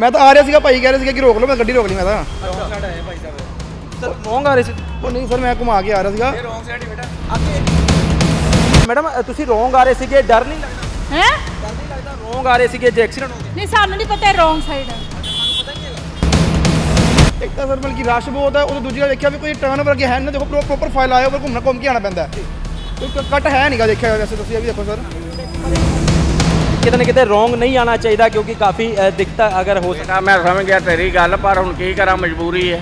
ਮੈਂ ਤਾਂ ਆ ਰਿਹਾ ਸੀਗਾ ਭਾਈ ਕਹਿ ਰਹੇ ਸੀਗੇ ਕਿ ਰੋਕ ਲਓ ਮੈਂ ਗੱਡੀ ਰੋਕ ਲਈ ਮੈਂ ਤਾਂ। ਸਰ ਰੋਂਗ ਆ ਰਹੇ ਸੀ। ਉਹ ਨਹੀਂ ਸਰ ਮੈਂ ਘੁਮਾ ਕੇ ਆ ਰਿਹਾ ਸੀਗਾ। ਰੋਂਗ ਸਾਈਡ ਹੀ ਬੇਟਾ। ਅੱਗੇ ਮੈਡਮ ਅ, ਤੁਸੀਂ ਰੋਂਗ ਆ ਰਹੇ ਸੀਗੇ ਡਰ ਨਹੀਂ ਲੱਗਦਾ? ਹੈ? ਡਰ ਨਹੀਂ ਲੱਗਦਾ ਰੋਂਗ ਆ ਰਹੇ ਸੀਗੇ ਜੇ ਐਕਸੀਡੈਂਟ ਹੋ ਗਿਆ? ਨਹੀਂ ਸਾਨੂੰ ਨਹੀਂ ਪਤਾ ਰੋਂਗ ਸਾਈਡ ਹੈ ਇੱਕ ਤਾਂ ਸਰ ਮਤਲਬ ਕਿ ਰਸ਼ ਬਹੁਤ ਹੈ ਉਹ ਦੂਜੀ ਵਾਰ ਦੇਖਿਆ ਵੀ ਕੋਈ ਟਰਨ ਵਰਗੇ ਹੈ ਨਾ ਦੇਖੋ ਪ੍ਰੋਪਰ ਫਾਈਲ ਆਇਆ ਉੱਪਰ ਘੁੰਮਣਾ ਘੁੰਮ ਕੇ ਆਣਾ ਪੈਂਦਾ। ਹੈ। ਕੋਈ ਕੱਟ ਹੈ ਨਹੀਂਗਾ ਦੇਖਿਆ ਵੈਸੇ ਤੁਸੀਂ ਇਹ ਵੀ ਦੇਖੋ ਸਰ। ਕਿਤੇ ਨਾ ਕਿਤੇ ਰੋਂਗ ਨਹੀਂ ਆਣਾ ਚਾਹੀਦਾ ਕਿਉਂਕਿ ਕਾਫੀ ਦਿੱਕਤਾਂ ਅਗਰ ਹੋ ਸਕਦਾ ਮੈਂ ਸਮਝ ਗਿਆ ਤੇਰੀ ਗੱਲ ਪਰ ਹੁਣ ਕੀ ਕਰਾਂ ਮਜਬੂਰੀ ਹੈ।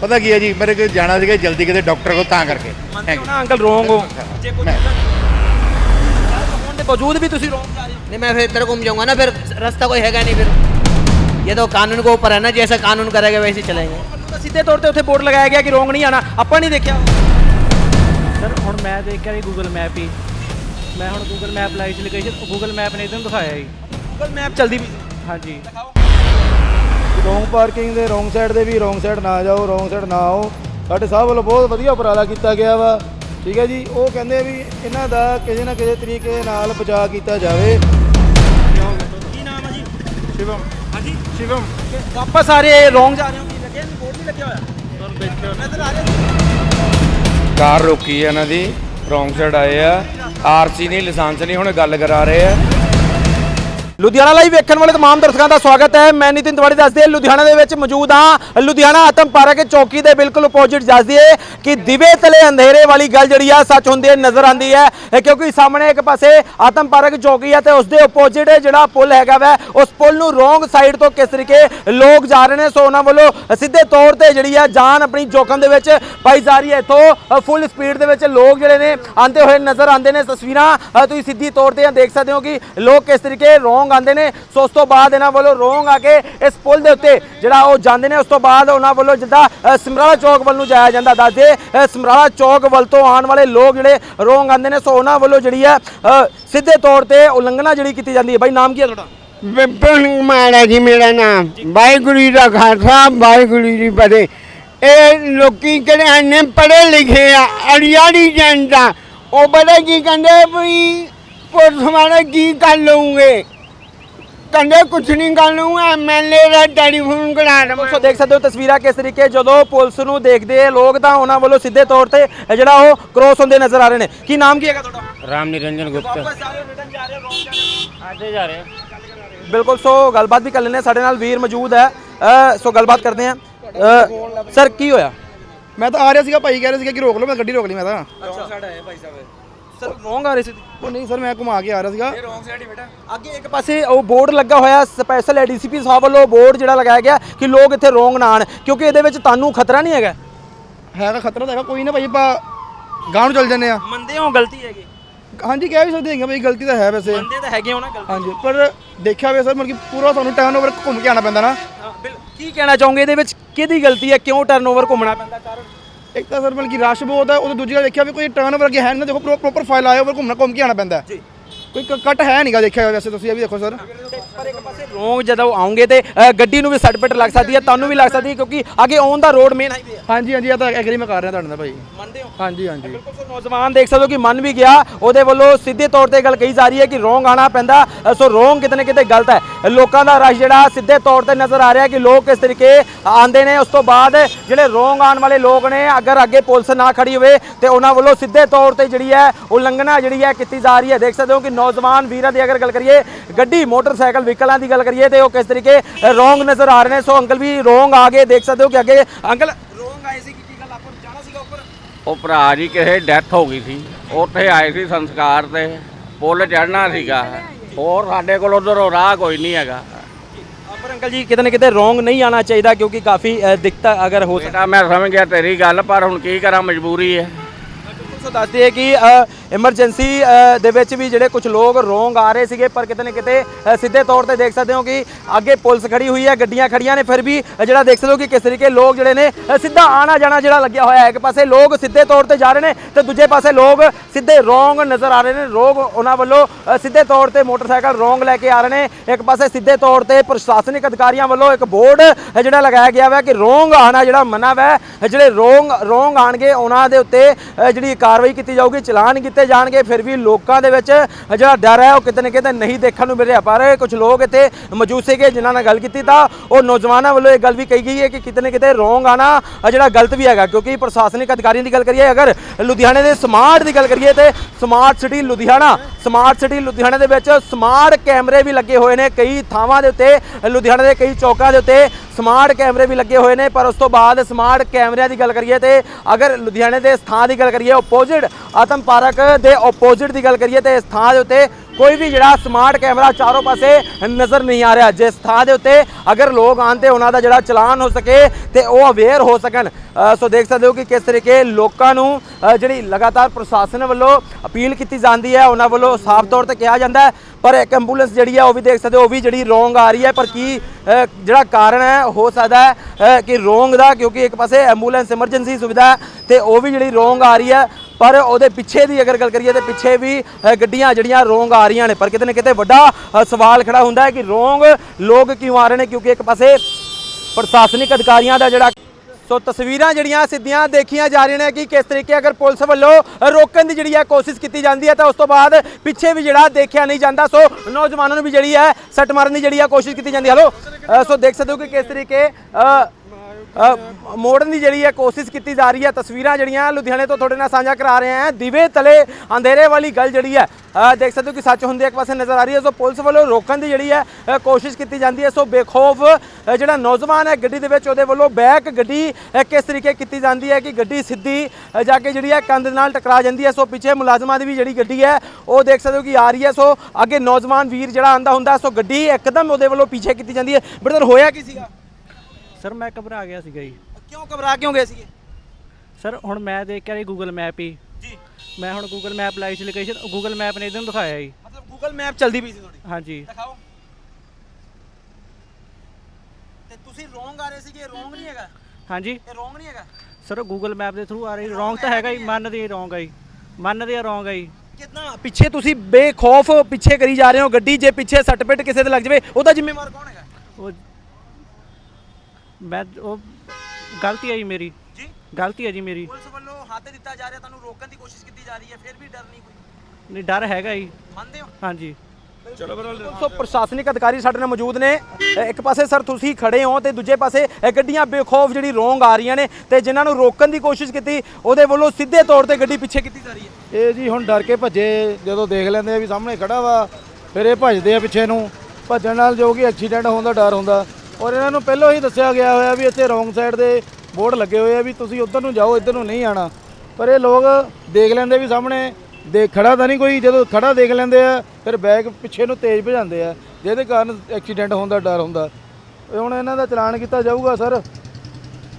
ਪਤਾ ਕੀ ਹੈ ਜੀ ਮੇਰੇ ਕੋਲ ਜਾਣਾ ਸੀਗਾ ਜਲਦੀ ਕਿਤੇ ਡਾਕਟਰ ਕੋਲ ਤਾਂ ਕਰਕੇ। ਮੰਨਦੇ ਹੋ ਅੰਕਲ ਰੋਂਗ ਹੋ। ਜੇ ਕੋਈ ਹੋਣ ਵੀ ਤੁਸੀਂ ਰੋਂਗ ਜਾ ਰਹੇ ਨਹੀਂ ਮੈਂ ਫਿਰ ਇਧਰ ਘੁੰਮ ਜਾਊਂਗਾ ਨਾ ਫਿਰ ਰਸਤਾ ਕੋਈ ਹੈਗਾ ਨਹੀਂ ਫਿਰ। ਇਹ ਤਾਂ ਕਾਨੂੰਨ ਕੋ ਉੱਪਰ ਹੈ ਨਾ ਜੈਸਾ ਕਾਨੂੰਨ ਕਰੇਗਾ ਵੈਸੇ ਚਲਾਏਗਾ ਸਿੱਧੇ ਤੌਰ ਤੇ ਉੱਥੇ ਬੋਰਡ ਲਗਾਇਆ ਗਿਆ ਕਿ ਰੋਂਗ ਨਹੀਂ ਆਣਾ ਆਪਾਂ ਨਹੀਂ ਦੇਖਿਆ। ਸਰ ਹੁਣ ਮੈਂ ਦੇਖ ਕੇ ਗੂਗਲ ਮੈਪ ਹੀ। ਮੈਂ ਹੁਣ ਗੂਗਲ ਮੈਪ ਲਾਈ ਚ ਲੋਕੇਸ਼ਨ ਗੂਗਲ ਮੈਪ ਨੇ ਤੁਹਾਨੂੰ ਦਿਖਾਇਆ ਜੀ। ਗੂਗਲ ਮੈਪ ਚੱਲਦੀ ਵੀ ਸੀ। ਹਾਂਜੀ। ਰੋਂਗ ਪਾਰਕਿੰਗ ਦੇ ਰੋਂਗ ਸਾਈਡ ਦੇ ਵੀ ਰੋਂਗ ਸਾਈਡ ਨਾ ਜਾਓ ਰੋਂਗ ਸਾਈਡ ਨਾ ਆਓ। ਸਾਡੇ ਸਾਹਿਬ ਵੱਲੋਂ ਬਹੁਤ ਵਧੀਆ ਉਪਰਾਲਾ ਕੀਤਾ ਗਿਆ ਵਾ। ਠੀਕ ਹੈ ਜੀ ਉਹ ਕਹਿੰਦੇ ਵੀ ਇਹਨਾਂ ਦਾ ਕਿਸੇ ਨਾ ਕਿਸੇ ਤਰੀਕੇ ਨਾਲ ਬਚਾਅ ਕੀਤਾ ਜਾਵੇ। ਕੀ ਨਾਮ ਹੈ ਜੀ? ਸ਼ਿਵਮ। ਹਾਂਜੀ। ਸ਼ਿਵਮ। ਵਾਪਸ ਆ ਰਹੇ ਰੋਂਗ ਜਾ ਰਹੇ ਹੋ ਕੀ ਲੱਗਿਆ? ਬੋਰਡ ਨਹੀਂ ਲੱਗਿਆ ਹੋਇਆ? ਨਜ਼ਰ ਆ ਰਿਹਾ। ਕਾਰ ਰੋਕੀ ਹੈ ਇਹਨਾਂ ਦੀ। ਰੋਂਗ ਸਾਈਡ ਆਏ ਆ। ਆਰਸੀ ਨਹੀਂ ਲਾਇਸੈਂਸ ਨਹੀਂ ਹੁਣ ਗੱਲ ਕਰਾ ਰਹੇ ਆ। ਲੁਧਿਆਣਾ ਲਾਈਵ ਵੇਖਣ ਵਾਲੇ ਤਮਾਮ ਦਰਸ਼ਕਾਂ ਦਾ ਸਵਾਗਤ ਹੈ। ਮੈਂ ਨਿਤਿਨ ਤਿਵਾੜੀ ਦੱਸਦੇ ਹਾਂ। ਲੁਧਿਆਣਾ ਦੇ ਵਿੱਚ ਮੌਜੂਦ ਹਾਂ। ਲੁਧਿਆਣਾ ਆਤਮ ਪਾਰਕ ਚੌਕੀ ਦੇ ਬਿਲਕੁਲ ਅਪੋਜਿਟ ਦੱਸਦੀ ਹੈ ਕਿ ਦਿਵੇ ਤਲੇ ਅੰਧੇਰੇ ਵਾਲੀ ਗੱਲ ਜਿਹੜੀ ਆ ਸੱਚ ਹੁੰਦੀ ਹੈ, ਨਜ਼ਰ ਆਉਂਦੀ ਹੈ। ਕਿਉਂਕਿ ਸਾਹਮਣੇ ਇੱਕ ਪਾਸੇ ਆਤਮ ਪਾਰਕ ਚੌਕੀ ਹੈ ਤੇ ਉਸ ਦੇ ਆਪੋਜ਼ਿਟ ਜਿਹੜਾ ਪੁਲ ਹੈਗਾ ਵੈ, ਉਸ ਪੁਲ ਨੂੰ ਰੋਂਗ ਸਾਈਡ ਤੋਂ ਕਿਸ ਤਰੀਕੇ ਲੋਕ ਜਾ ਰਹੇ ਨੇ। ਸੋ ਉਹਨਾਂ ਵੱਲੋਂ ਸਿੱਧੇ ਤੌਰ ਤੇ ਜਿਹੜੀ ਆ ਜਾਨ ਆਪਣੀ ਜੋਖਮ ਦੇ ਵਿੱਚ ਪਾਈ ਜਾ ਰਹੀ ਹੈ। ਇੱਥੋਂ ਫੁੱਲ ਸਪੀਡ ਦੇ ਵਿੱਚ ਲੋਕ ਜਿਹੜੇ ਨੇ ਆਂਦੇ ਹੋਏ ਨਜ਼ਰ ਆਉਂਦੇ ਨੇ ਤਸਵੀਰਾਂ। ਤੁਸੀਂ ਸਿੱਧੀ ਤੌਰ ਤੇ ਦੇਖ ਸਕਦੇ ਹੋ ਕਿ ਲੋਕ ਕਿਸ ਤਰੀਕੇ ਰੋਂਗ ਆਉਂਦੇ ਨੇ। ਸੋ ਉਸ ਤੋਂ ਬਾਅਦ ਇਹਨਾਂ ਵੱਲੋਂ ਰੋਂਗ ਆ ਕੇ ਇਸ ਪੁਲ ਦੇ ਉੱਤੇ ਜਿਹੜਾ ਉਹ ਜਾਂਦੇ ਨੇ। ਉਸ ਤੋਂ ਬਾਅਦ ਉਹਨਾਂ ਵੱਲੋਂ ਜਿੱਦਾਂ ਸਮਰਾਲਾ ਚੌਕ ਵੱਲ ਨੂੰ ਜਾਇਆ ਜਾਂਦਾ। ਦੱਸਦੇ ਸਮਰਾਲਾ ਚੌਕ ਵੱਲ ਤੋਂ ਆਉਣ ਵਾਲੇ ਲੋਕ ਜਿਹੜੇ ਰੋਂਗ ਆਉਂਦੇ ਨੇ, ਸੋ ਉਹਨਾਂ ਵੱਲੋਂ ਜਿਹੜੀ ਹੈ ਸਿੱਧੇ ਤੌਰ ਤੇ ਉਲੰਘਣਾ ਜਿਹੜੀ ਕੀਤੀ ਜਾਂਦੀ ਹੈ। ਬਾਈ, ਨਾਮ ਕੀ ਹੈ ਤੁਹਾਡਾ? ਵਿਪਨ ਕੁਮਾਰ ਜੀ, ਮੇਰਾ ਨਾਮ। ਵਾਹਿਗੁਰੂ ਜੀ ਦਾ ਖਾਲਸਾ, ਵਾਹਿਗੁਰੂ ਜੀ ਦੀ ਫਤਿਹ। ਇਹ ਲੋਕੀ ਕਿਹੜੇ ਨੇ ਪੜੇ ਲਿਖੇ ਆ, ਅੜਿਆੜੀ ਜਨਤਾ। ਉਹ ਪਤਾ ਕੀ ਕਹਿੰਦੇ ਵੀ ਪੁਲਿਸ ਵਾਲੇ ਕੀ ਕਰ ਲਊਗੇ? ਕਹਿੰਦੇ ਕੁਛ ਨਹੀਂ ਕਰ ਲਊਗਾ ਐਮਐਲਏ ਦਾ ਟੈਲੀਫੋਨ ਕਰਾ ਦਵਾਂ। ਸੋ ਦੇਖ ਸਕਦੇ ਹੋ ਤਸਵੀਰਾਂ ਕਿਸ ਤਰੀਕੇ ਜਦੋਂ ਪੁਲਿਸ ਨੂੰ ਦੇਖਦੇ ਆ ਲੋਕ ਤਾਂ ਉਹਨਾਂ ਵੱਲੋਂ ਸਿੱਧੇ ਤੌਰ ਤੇ ਜਿਹੜਾ ਉਹ ਕ੍ਰੋਸ ਹੁੰਦੇ ਨਜ਼ਰ ਆ ਰਹੇ ਨੇ। ਕੀ ਨਾਮ ਕੀ ਹੈਗਾ ਤੁਹਾਡਾ? ਰਾਮ ਨਿਰੰਜਨ ਗੁਪਤਾ। ਹੋ ਹੋ ਹੋ। ਆਦੇ ਜਾ ਰਹੇ ਬਿਲਕੁਲ ਸੋ ਗੱਲਬਾਤ ਵੀ ਕਰ ਹਾਂ। ਸਾਡੇ ਨਾਲ ਵੀਰ ਮੌਜੂਦ ਹੈ। ਅ, ਸੋ ਗੱਲਬਾਤ ਕਰਦੇ ਹਾਂ। ਅ, ਸਰ ਕੀ ਹੋਇਆ? ਮੈਂ ਤਾਂ ਆ ਰਿਹਾ ਸੀਗਾ ਭਾਈ ਕਹਿ ਰਹੇ ਸੀਗੇ ਕਿ ਰੋਕ ਲਓ ਮੈਂ ਗੱਡੀ ਰੋਕ ਲਈ ਮੈਂ ਤਾਂ। ਸਰ ਰੋਂਗ ਆ ਰਹੇ ਸੀ। ਉਹ ਨਹੀਂ ਸਰ ਮੈਂ ਘੁਮਾ ਕੇ ਆ ਰਿਹਾ ਸੀਗਾ। ਅੱਗੇ ਇੱਕ ਪਾਸੇ ਉਹ ਬੋਰਡ ਲੱਗਾ ਹੋਇਆ ਸਪੈਸ਼ਲ ਐਡੀਸੀਪੀ ਸਾਹਿਬ ਵੱਲੋਂ ਬੋਰਡ ਜਿਹੜਾ ਲਗਾਇਆ ਗਿਆ ਕਿ ਲੋਕ ਇੱਥੇ ਰੋਂਗ ਨਾ ਆਣ ਕਿਉਂਕਿ ਇਹਦੇ ਵਿੱਚ ਤੁਹਾਨੂੰ ਖਤਰਾ ਨਹੀਂ ਹੈਗਾ। ਹੈਗਾ ਖਤਰਾ ਤਾਂ ਹੈਗਾ ਕੋਈ ਨਾ ਭਾਈ ਆਪਾਂ ਗਾਂਹ ਨੂੰ ਚੱਲ ਜੰਨੇ ਆ ਮੰਨਦੇ ਹੋ ਗਲਤੀ ਹੈਗੀ? ਹਾਂਜੀ ਕਹਿ ਵੀ ਸਕਦੇ ਹੈਗੇ ਭਾਈ ਗਲਤੀ ਤਾਂ ਹੈ ਵੈਸੇ। ਮੰਨਦੇ ਤਾਂ ਹੈਗੇ ਹੋ ਨਾ ਗਲਤੀ ਹਾਂਜੀ ਪਰ ਦੇਖਿਆ ਵੇ ਸਰ ਮਤਲਬ ਕਿ ਪੂਰਾ ਤੁਹਾਨੂੰ ਟਰਨ ਓਵਰ ਘੁੰਮ ਕੇ ਆਣਾ ਪੈਂਦਾ ਨਾ। ਹਾਂ, ਬਿਲ- ਕੀ ਕਹਿਣਾ ਚਾਹੋਗੇ ਇਹਦੇ ਵਿੱਚ? ਕਿਹਦੀ ਗਲਤੀ ਹੈ? ਕਿਉਂ ਟਰਨਓਵਰ ਘੁੰਮਣਾ ਪੈਂਦਾ? ਕਾਰਨ? ਇੱਕ ਤਾਂ ਸਰ ਮਤਲਬ ਕਿ ਰਸ਼ ਬਹੁਤ ਹੈ ਉਹ ਦੂਜੀ ਗੱਲ ਦੇਖਿਆ ਵੀ ਕੋਈ ਟਰਨ ਵਰਗੇ ਹੈ ਨਾ ਦੇਖੋ ਪ੍ਰੋਪਰ ਫਾਈਲ ਆਇਆ ਉੱਪਰ ਘੁੰਮਣਾ ਘੁੰਮ ਕੇ ਆਣਾ ਪੈਂਦਾ ਹੈ। ਕੋਈ ਕੱਟ ਹੈ ਨਹੀਂਗਾ ਦੇਖਿਆ ਵੈਸੇ ਤੁਸੀਂ ਇਹ ਵੀ ਦੇਖੋ ਸਰ। ਪਰ ਇੱਕ ਪਾਸੇ ਰੋਂਗ ਜਦੋਂ ਆਉਂਗੇ ਤੇ ਅ, ਗੱਡੀ ਨੂੰ ਵੀ ਸੱਟ ਪਿੱਟ ਲੱਗ ਸਕਦੀ ਹੈ ਤੁਹਾਨੂੰ ਵੀ ਲੱਗ ਸਕਦੀ ਹੈ ਕਿਉਂਕਿ ਅੱਗੇ ਔਨ ਦਾ ਰੋਡ ਮੇਨ ਹਾਈਵੇ ਹੈ। ਹਾਂਜੀ ਹਾਂਜੀ ਇਹ ਤਾਂ ਐਗਰੀ ਮੈਂ ਕਰ ਰਿਹਾ ਤੁਹਾਡੇ ਨਾਲ ਭਾਈ। ਮੰਨਦੇ ਹੋ? ਹਾਂਜੀ ਹਾਂਜੀ। ਬਿਲਕੁਲ ਸੋ ਨੌਜਵਾਨ ਦੇਖ ਸਕਦੇ ਹੋ ਕਿ ਮੰਨ ਵੀ ਗਿਆ ਉਹਦੇ ਵੱਲੋਂ ਸਿੱਧੇ ਤੌਰ ਤੇ ਗੱਲ ਕਹੀ ਜਾ ਰਹੀ ਹੈ ਕਿ ਰੋਂਗ ਆਣਾ ਪੈਂਦਾ ਅ, ਸੋ ਰੋਂਗ ਕਿਤੇ ਨਾ ਕਿਤੇ ਗਲਤ ਹੈ। ਲੋਕਾਂ ਦਾ ਰਸ਼ ਜਿਹੜਾ ਸਿੱਧੇ ਤੌਰ ਤੇ ਨਜ਼ਰ ਆ ਰਿਹਾ ਕਿ ਲੋਕ ਕਿਸ ਤਰੀਕੇ ਆਂਦੇ ਨੇ ਉਸ ਤੋਂ ਬਾਅਦ ਜਿਹੜੇ ਰੋਂਗ ਆਉਣ ਵਾਲੇ ਲੋਕ ਨੇ ਅਗਰ ਅੱਗੇ ਪੁਲਿਸ ਨਾ ਖੜੀ ਹੋਵੇ ਤੇ ਉਹਨਾਂ ਵੱਲੋਂ ਸਿੱਧੇ ਤੌਰ ਤੇ ਜਿਹੜੀ ਹੈ ਉਲੰਘਣਾ ਜਿਹੜੀ ਹੈ ਕੀਤੀ ਜਾ ਰਹੀ ਹੈ। ਦੇਖ ਸਕਦੇ ਹੋ ਕਿ ਨੌਜਵਾਨ ਵੀਰਾਂ ਦੀ ਅਗਰ ਗੱਲ ਕਰੀਏ ਗੱਡੀ ਮੋਟਰਸਾਈਕਲ ਵਹੀਕਲਾਂ ਦੀ ਗੱਲ ਕਰੀਏ ਤੇ ਉਹ ਕਿਸ ਤਰੀਕੇ ਰੋਂਗ ਨਜ਼ਰ ਆ ਰਹੇ ਨੇ। ਸੋ ਅੰਕਲ ਵੀ ਰੋਂਗ ਆ ਗਏ ਦੇਖ ਸਕਦੇ ਹੋ ਕਿ ਅੱਗੇ ਅੰਕਲ ਰੋਂਗ ਆਏ ਸੀ ਕਿ ਗੱਲ ਆਪਾਂ ਨੂੰ ਜਾਣਾ ਸੀਗਾ ਉੱਪਰ? ਉਹ ਭਰਾ ਜੀ ਕਿਸੇ ਡੈਥ ਹੋ ਗਈ ਸੀ। ਉੱਥੇ ਆਏ ਸੀ ਸੰਸਕਾਰ ਤੇ ਪੁੱਲ ਚੜਨਾ ਸੀਗਾ। ਹੋਰ ਸਾਡੇ ਕੋਲ ਉਧਰੋਂ ਰਾਹ ਕੋਈ ਨਹੀਂ ਹੈਗਾ। ਪਰ ਅੰਕਲ ਜੀ ਕਿਤੇ ਨਾ ਕਿਤੇ ਰੋਂਗ ਨਹੀਂ ਆਣਾ ਚਾਹੀਦਾ ਕਿਉਂਕਿ ਕਾਫੀ ਦਿੱਕਤ ਅਗਰ ਹੋ ਸਕਦਾ ਮੈਂ ਸਮਝ ਗਿਆ ਤੇਰੀ ਗੱਲ ਪਰ ਹੁਣ ਕੀ ਕਰਾਂ ਮਜਬੂਰੀ ਹੈ। ਸੋ ਦੱਸਦੇ ਹੈ ਕਿ ਐਮਰਜੈਂਸੀ ਦੇ ਵਿੱਚ ਵੀ ਜਿਹੜੇ ਕੁਝ ਲੋਕ ਰੋਂਗ ਆ ਰਹੇ ਸੀਗੇ, ਪਰ ਕਿਤੇ ਨਾ ਕਿਤੇ ਸਿੱਧੇ ਤੌਰ ਤੇ ਦੇਖ ਸਕਦੇ ਹੋ ਕਿ ਅੱਗੇ ਪੁਲਿਸ ਖੜੀ ਹੋਈ ਹੈ, ਗੱਡੀਆਂ ਖੜੀਆਂ ਨੇ, ਫਿਰ ਵੀ ਜਿਹੜਾ ਦੇਖ ਸਕਦੇ ਹੋ ਕਿ ਕਿਸ ਤਰੀਕੇ ਲੋਕ ਜਿਹੜੇ ਨੇ ਸਿੱਧਾ ਆਣਾ ਜਾਣਾ ਜਿਹੜਾ ਲੱਗਿਆ ਹੋਇਆ ਹੈ। ਇੱਕ ਪਾਸੇ ਲੋਕ ਸਿੱਧੇ ਤੌਰ ਤੇ ਜਾ ਰਹੇ ਨੇ ਤੇ ਦੂਜੇ ਪਾਸੇ ਲੋਕ ਸਿੱਧੇ ਰੋਂਗ ਨਜ਼ਰ ਆ ਰਹੇ ਨੇ। ਰੋਗ ਉਹਨਾਂ ਵੱਲੋਂ ਸਿੱਧੇ ਤੌਰ ਤੇ ਮੋਟਰਸਾਈਕਲ ਰੋਂਗ ਲੈ ਕੇ ਆ ਰਹੇ ਨੇ। ਇੱਕ ਪਾਸੇ ਸਿੱਧੇ ਤੌਰ ਤੇ ਪ੍ਰਸ਼ਾਸਨਿਕ ਅਧਿਕਾਰੀਆਂ ਵੱਲੋਂ ਇੱਕ ਬੋਰਡ ਜਿਹੜਾ ਲਗਾਇਆ ਗਿਆ ਹੈ ਕਿ ਰੋਂਗ ਆਣਾ ਜਿਹੜਾ ਮਨਾ ਹੈ ਜਿਹੜੇ ਰੋਂਗ ਰੋਂਗ ਆਣਗੇ, ਉਹਨਾਂ ਦੇ ਉੱਤੇ ਜਿਹੜੀ ਕਾਰਵਾਈ ਕੀਤੀ ਜਾਊਗੀ, ਚਲਾਨ ਕੀਤੇ ਜਾਣਗੇ, ਫਿਰ ਵੀ ਲੋਕਾਂ ਦੇ ਵਿੱਚ ਜਿਹੜਾ ਡਰ ਹੈ, ਉਹ ਕਿਤੇ ਨਾ ਕਿਤੇ ਨਹੀਂ ਦੇਖਣ ਨੂੰ ਮਿਲ ਰਿਹਾ। ਪਰ ਕੁਝ ਲੋਕ ਇੱਥੇ ਮੌਜੂਦ ਸੀਗੇ ਜਿਨ੍ਹਾਂ ਨਾਲ ਗੱਲ ਕੀਤੀ ਤਾਂ ਉਹ ਨੌਜਵਾਨਾਂ ਵੱਲੋਂ ਇਹ ਗੱਲ ਵੀ ਕਹੀ ਗਈ ਹੈ ਕਿ ਕਿਤੇ ਨਾ ਕਿਤੇ ਰੋਂਗ ਆਣਾ ਜਿਹੜਾ ਗਲਤ ਵੀ ਹੈਗਾ। ਕਿਉਂਕਿ ਪ੍ਰਸ਼ਾਸਨਿਕ ਅਧਿਕਾਰੀਆਂ ਦੀ ਗੱਲ ਕਰੀਏ, ਅਗਰ ਲੁਧਿਆਣੇ ਦੇ ਸਮਾਰਟ ਦੀ ਗੱਲ ਕਰੀਏ ਤੇ smart city Ludhiana smart city ਲੁਧਿਆਣੇ ਦੇ ਵਿੱਚ ਸਮਾਰਟ ਕੈਮਰੇ ਵੀ ਲੱਗੇ ਹੋਏ ਨੇ। ਕਈ ਥਾਵਾਂ ਦੇ ਉੱਤੇ, ਲੁਧਿਆਣੇ ਦੇ ਕਈ ਚੌਕਾਂ ਦੇ ਉੱਤੇ ਸਮਾਰਟ ਕੈਮਰੇ ਵੀ ਲੱਗੇ ਹੋਏ ਨੇ, ਪਰ ਉਸ ਤੋਂ ਬਾਅਦ ਸਮਾਰਟ ਕੈਮਰਿਆਂ ਦੀ ਗੱਲ ਕਰੀਏ ਤੇ ਅਗਰ ਲੁਧਿਆਣੇ ਦੇ ਸਥਾਨ ਦੀ ਗੱਲ ਕਰੀਏ ਆਪੋਜ਼ਿਟ ਆਤਮ ਪਾਰਕ ਦੇ ਆਪੋਜ਼ਿਟ ਦੀ ਗੱਲ ਕਰੀਏ ਤੇ ਇਸ ਥਾਂ ਦੇ ਉੱਤੇ ਕੋਈ ਵੀ ਜਿਹੜਾ ਸਮਾਰਟ ਕੈਮਰਾ ਚਾਰੋਂ ਪਾਸੇ ਨਜ਼ਰ ਨਹੀਂ ਆ ਰਿਹਾ। ਜਿਸ ਥਾਂ ਦੇ ਉੱਤੇ ਅਗਰ ਲੋਕ ਆਉਣ ਤੇ ਉਹਨਾਂ ਦਾ ਜਿਹੜਾ ਚਲਾਨ ਹੋ ਸਕੇ ਤੇ ਉਹ ਅਵੇਅਰ ਹੋ ਸਕਣ। ਸੋ ਦੇਖ ਸਕਦੇ ਹੋ ਕਿ ਕਿਸ ਤਰੀਕੇ ਲੋਕਾਂ ਨੂੰ ਜਿਹੜੀ ਲਗਾਤਾਰ ਪ੍ਰਸ਼ਾਸਨ ਵੱਲੋਂ ਅਪੀਲ ਕੀਤੀ ਜਾਂਦੀ ਹੈ, ਉਹਨਾਂ ਵੱਲੋਂ ਸਾਫ਼ ਤੌਰ ਤੇ ਕਿਹਾ ਜਾਂਦਾ ਹੈ। ਪਰ ਇੱਕ ਐਂਬੂਲੈਂਸ ਜਿਹੜੀ ਹੈ ਉਹ ਵੀ ਦੇਖ ਸਕਦੇ ਹੋ, ਉਹ ਵੀ ਜਿਹੜੀ ਰੋਂਗ ਆ ਰਹੀ ਹੈ। ਪਰ ਕੀ ਜਿਹੜਾ ਕਾਰਨ ਹੈ, ਹੋ ਸਕਦਾ ਹੈ ਕਿ ਰੋਂਗ ਦਾ, ਕਿਉਂਕਿ ਇੱਕ ਪਾਸੇ ਐਂਬੂਲੈਂਸ ਐਮਰਜੈਂਸੀ ਸੁਵਿਧਾ ਹੈ ਤੇ ਉਹ ਵੀ ਜਿਹੜੀ ਰੋਂਗ ਆ ਰਹੀ ਹੈ। ਪਰ ਉਹਦੇ ਪਿੱਛੇ ਦੀ ਅਗਰ ਗੱਲ ਕਰੀਏ ਤੇ ਪਿੱਛੇ ਵੀ ਗੱਡੀਆਂ ਜਿਹੜੀਆਂ ਰੋਂਗ ਆ ਰਹੀਆਂ ਨੇ। ਪਰ ਕਿਤੇ ਨਾ ਕਿਤੇ ਵੱਡਾ ਸਵਾਲ ਖੜਾ ਹੁੰਦਾ ਹੈ ਕਿ ਰੋਂਗ ਲੋਕ ਕਿਉਂ ਆ ਰਹੇ ਨੇ? ਕਿਉਂਕਿ ਇੱਕ ਪਾਸੇ ਪ੍ਰਸ਼ਾਸਨਿਕ ਅਧਿਕਾਰੀਆਂ ਦਾ ਜਿਹੜਾ ਸੋ ਤਸਵੀਰਾਂ ਜਿਹੜੀਆਂ ਸਿੱਧੀਆਂ ਦੇਖੀਆਂ ਜਾ ਰਹੀਆਂ ਨੇ ਕਿ ਕਿਸ ਤਰੀਕੇ ਅਗਰ ਪੁਲਿਸ ਵੱਲੋਂ ਰੋਕਣ ਦੀ ਜਿਹੜੀ ਹੈ ਕੋਸ਼ਿਸ਼ ਕੀਤੀ ਜਾਂਦੀ ਹੈ ਤਾਂ ਉਸ ਤੋਂ ਬਾਅਦ ਪਿੱਛੇ ਵੀ ਜਿਹੜਾ ਦੇਖਿਆ ਨਹੀਂ ਜਾਂਦਾ। ਸੋ ਨੌਜਵਾਨਾਂ ਨੂੰ ਵੀ ਜਿਹੜੀ ਹੈ ਸੱਟ ਮਾਰਨ ਦੀ ਜਿਹੜੀ ਹੈ ਕੋਸ਼ਿਸ਼ ਕੀਤੀ ਜਾਂਦੀ ਹੈ। ਹਲੋ ਸੋ ਦੇਖ ਸਕਦੇ ਹੋ ਕਿ ਕਿਸ ਤਰੀਕੇ ਅ, ਮੋੜਨ ਦੀ ਜਿਹੜੀ ਹੈ ਕੋਸ਼ਿਸ਼ ਕੀਤੀ ਜਾ ਰਹੀ ਹੈ, ਤਸਵੀਰਾਂ ਜਿਹੜੀਆਂ ਲੁਧਿਆਣੇ ਤੋਂ ਤੁਹਾਡੇ ਨਾਲ ਸਾਂਝਾ ਕਰਾ ਰਹੇ ਹਾਂ। ਦਿਵੇ ਤਲੇ ਅੰਧੇਰੇ ਵਾਲੀ ਗੱਲ ਜਿਹੜੀ ਹੈ ਦੇਖ ਸਕਦੇ ਹੋ ਕਿ ਸੱਚ ਹੁੰਦੇ ਇੱਕ ਪਾਸੇ ਨਜ਼ਰ ਆ ਰਹੀ ਹੈ। ਸੋ ਪੁਲਿਸ ਵੱਲੋਂ ਰੋਕਣ ਦੀ ਜਿਹੜੀ ਹੈ ਕੋਸ਼ਿਸ਼ ਕੀਤੀ ਜਾਂਦੀ ਹੈ। ਸੋ ਬੇਖੌਫ ਜਿਹੜਾ ਨੌਜਵਾਨ ਹੈ ਗੱਡੀ ਦੇ ਵਿੱਚ, ਉਹਦੇ ਵੱਲੋਂ ਬੈਕ ਗੱਡੀ ਕਿਸ ਤਰੀਕੇ ਕੀਤੀ ਜਾਂਦੀ ਹੈ ਕਿ ਗੱਡੀ ਸਿੱਧੀ ਜਾ ਕੇ ਜਿਹੜੀ ਹੈ ਕੰਧ ਨਾਲ ਟਕਰਾ ਜਾਂਦੀ ਹੈ। ਸੋ ਪਿੱਛੇ ਮੁਲਾਜ਼ਮਾਂ ਦੀ ਵੀ ਜਿਹੜੀ ਗੱਡੀ ਹੈ, ਉਹ ਦੇਖ ਸਕਦੇ ਹੋ ਕਿ ਆ ਰਹੀ ਹੈ। ਸੋ ਅੱਗੇ ਨੌਜਵਾਨ ਵੀਰ ਜਿਹੜਾ ਆਂਦਾ ਹੁੰਦਾ, ਸੋ ਗੱਡੀ ਇੱਕਦਮ ਉਹਦੇ ਵੱਲੋਂ ਪਿੱਛੇ ਕੀਤੀ ਜਾਂਦੀ ਹੈ। ਬ੍ਰਦਰ, ਹੋਇਆ ਕੀ ਸੀਗਾ? ਸਰ ਮੈਂ ਘਬਰਾ ਗਿਆ ਸੀਗਾ ਜੀ। ਕਿਉਂ ਘਬਰਾ ਕਿਉਂ ਗਏ ਸੀਗੇ? ਸਰ ਹੁਣ ਮੈਂ ਦੇਖ ਕੇ ਆਈ ਗੂਗਲ ਮੈਪ ਹੀ। ਜੀ। ਮੈਂ ਹੁਣ ਗੂਗਲ ਮੈਪ ਲਾਈ ਸੀ ਲੋਕੇਸ਼ਨ ਗੂਗਲ ਮੈਪ ਨੇ ਇਹਦੇ ਨੂੰ ਦਿਖਾਇਆ ਜੀ। ਮਤਲਬ ਗੂਗਲ ਮੈਪ ਚੱਲਦੀ ਪਈ ਸੀ ਤੁਹਾਡੀ? ਹਾਂਜੀ। ਦਿਖਾਓ। ਤੇ ਤੁਸੀਂ ਰੋਂਗ ਆ ਰਹੇ ਸੀਗੇ ਰੋਂਗ ਨਹੀਂ ਹੈਗਾ? ਹਾਂਜੀ। ਇਹ ਰੋਂਗ ਨਹੀਂ ਹੈਗਾ? ਸਰ ਗੂਗਲ ਮੈਪ ਦੇ ਥਰੂ ਆ ਰਹੀ ਰੋਂਗ ਤਾਂ ਹੈਗਾ ਹੀ। ਮੰਨਦੇ ਰੋਂਗ ਆ ਜੀ। ਮੰਨਦੇ ਆ ਰੋਂਗ ਆ ਜੀ। ਕਿੰਨਾ ਪਿੱਛੇ ਤੁਸੀਂ ਬੇਖੌਫ ਪਿੱਛੇ ਕਰੀ ਜਾ ਰਹੇ ਹੋ ਗੱਡੀ ਜੇ ਪਿੱਛੇ ਸੱਟ ਪਿੱਟ ਕਿਸੇ ਦੇ ਲੱਗ ਜਾਵੇ ਉਹਦਾ ਜ਼ਿੰਮੇਵਾਰ ਕੌਣ ਹੈਗਾ? ਉਹ ਮੈਂ ਉਹ ਗਲਤੀ ਹੈ ਜੀ ਮੇਰੀ। ਜੀ? ਗਲਤੀ ਹੈ ਜੀ ਮੇਰੀ। ਪੁਲਿਸ ਵੱਲੋਂ ਹੱਥ ਦਿੱਤਾ ਜਾ ਰਿਹਾ ਤੁਹਾਨੂੰ ਰੋਕਣ ਦੀ ਕੋਸ਼ਿਸ਼ ਕੀਤੀ ਜਾ ਰਹੀ ਹੈ ਫਿਰ ਵੀ ਡਰ ਨਹੀਂ ਕੋਈ? ਨਹੀਂ ਡਰ ਹੈਗਾ ਜੀ। ਮੰਨਦੇ ਹੋ? ਹਾਂਜੀ। ਸੋ ਪ੍ਰਸ਼ਾਸਨਿਕ ਅਧਿਕਾਰੀ ਸਾਡੇ ਨਾਲ ਮੌਜੂਦ ਨੇ। ਅ, ਇੱਕ ਪਾਸੇ ਸਰ ਤੁਸੀਂ ਖੜੇ ਹੋ ਤੇ ਦੂਜੇ ਪਾਸੇ ਇਹ ਗੱਡੀਆਂ ਬੇਖੌਫ ਜਿਹੜੀ ਰੋਂਗ ਆ ਰਹੀਆਂ ਨੇ ਤੇ ਜਿਨ੍ਹਾਂ ਨੂੰ ਰੋਕਣ ਦੀ ਕੋਸ਼ਿਸ਼ ਕੀਤੀ ਉਹਦੇ ਵੱਲੋਂ ਸਿੱਧੇ ਤੌਰ ਤੇ ਗੱਡੀ ਪਿੱਛੇ ਕੀਤੀ ਜਾ ਰਹੀ ਹੈ। ਇਹ ਜੀ ਹੁਣ ਡਰ ਕੇ ਭੱਜੇ ਜਦੋਂ ਦੇਖ ਲੈਂਦੇ ਆ ਵੀ ਸਾਹਮਣੇ ਖੜਾ ਵਾ ਫਿਰ ਇਹ ਭੱਜਦੇ ਆ ਪਿੱਛੇ ਨੂੰ। ਭੱਜਣ ਨਾਲ ਜੋ ਕਿ ਐਕਸੀਡੈਂਟ ਹੋਣ ਦਾ ਡਰ ਹੁੰਦਾ। ਔਰ ਇਹਨਾਂ ਨੂੰ ਪਹਿਲਾਂ ਹੀ ਦੱਸਿਆ ਗਿਆ ਹੋਇਆ ਵੀ ਇੱਥੇ ਰੋਂਗ ਸਾਈਡ ਦੇ ਬੋਰਡ ਲੱਗੇ ਹੋਏ ਆ ਵੀ ਤੁਸੀਂ ਉੱਧਰ ਨੂੰ ਜਾਓ, ਇੱਧਰ ਨੂੰ ਨਹੀਂ ਆਣਾ। ਪਰ ਇਹ ਲੋਕ ਦੇਖ ਲੈਂਦੇ ਵੀ ਸਾਹਮਣੇ ਦੇ ਖੜਾ ਤਾਂ ਨਹੀਂ ਕੋਈ, ਜਦੋਂ ਖੜਾ ਦੇਖ ਲੈਂਦੇ ਆ, ਫਿਰ ਬੈਕ ਪਿੱਛੇ ਨੂੰ ਤੇਜ਼ ਭਜਾਉਂਦੇ ਆ, ਜਿਹਦੇ ਕਾਰਨ ਐਕਸੀਡੈਂਟ ਹੋਣ ਦਾ ਡਰ ਹੁੰਦਾ। ਹੁਣ ਇਹਨਾਂ ਦਾ ਚਲਾਨ ਕੀਤਾ ਜਾਊਗਾ, ਸਰ।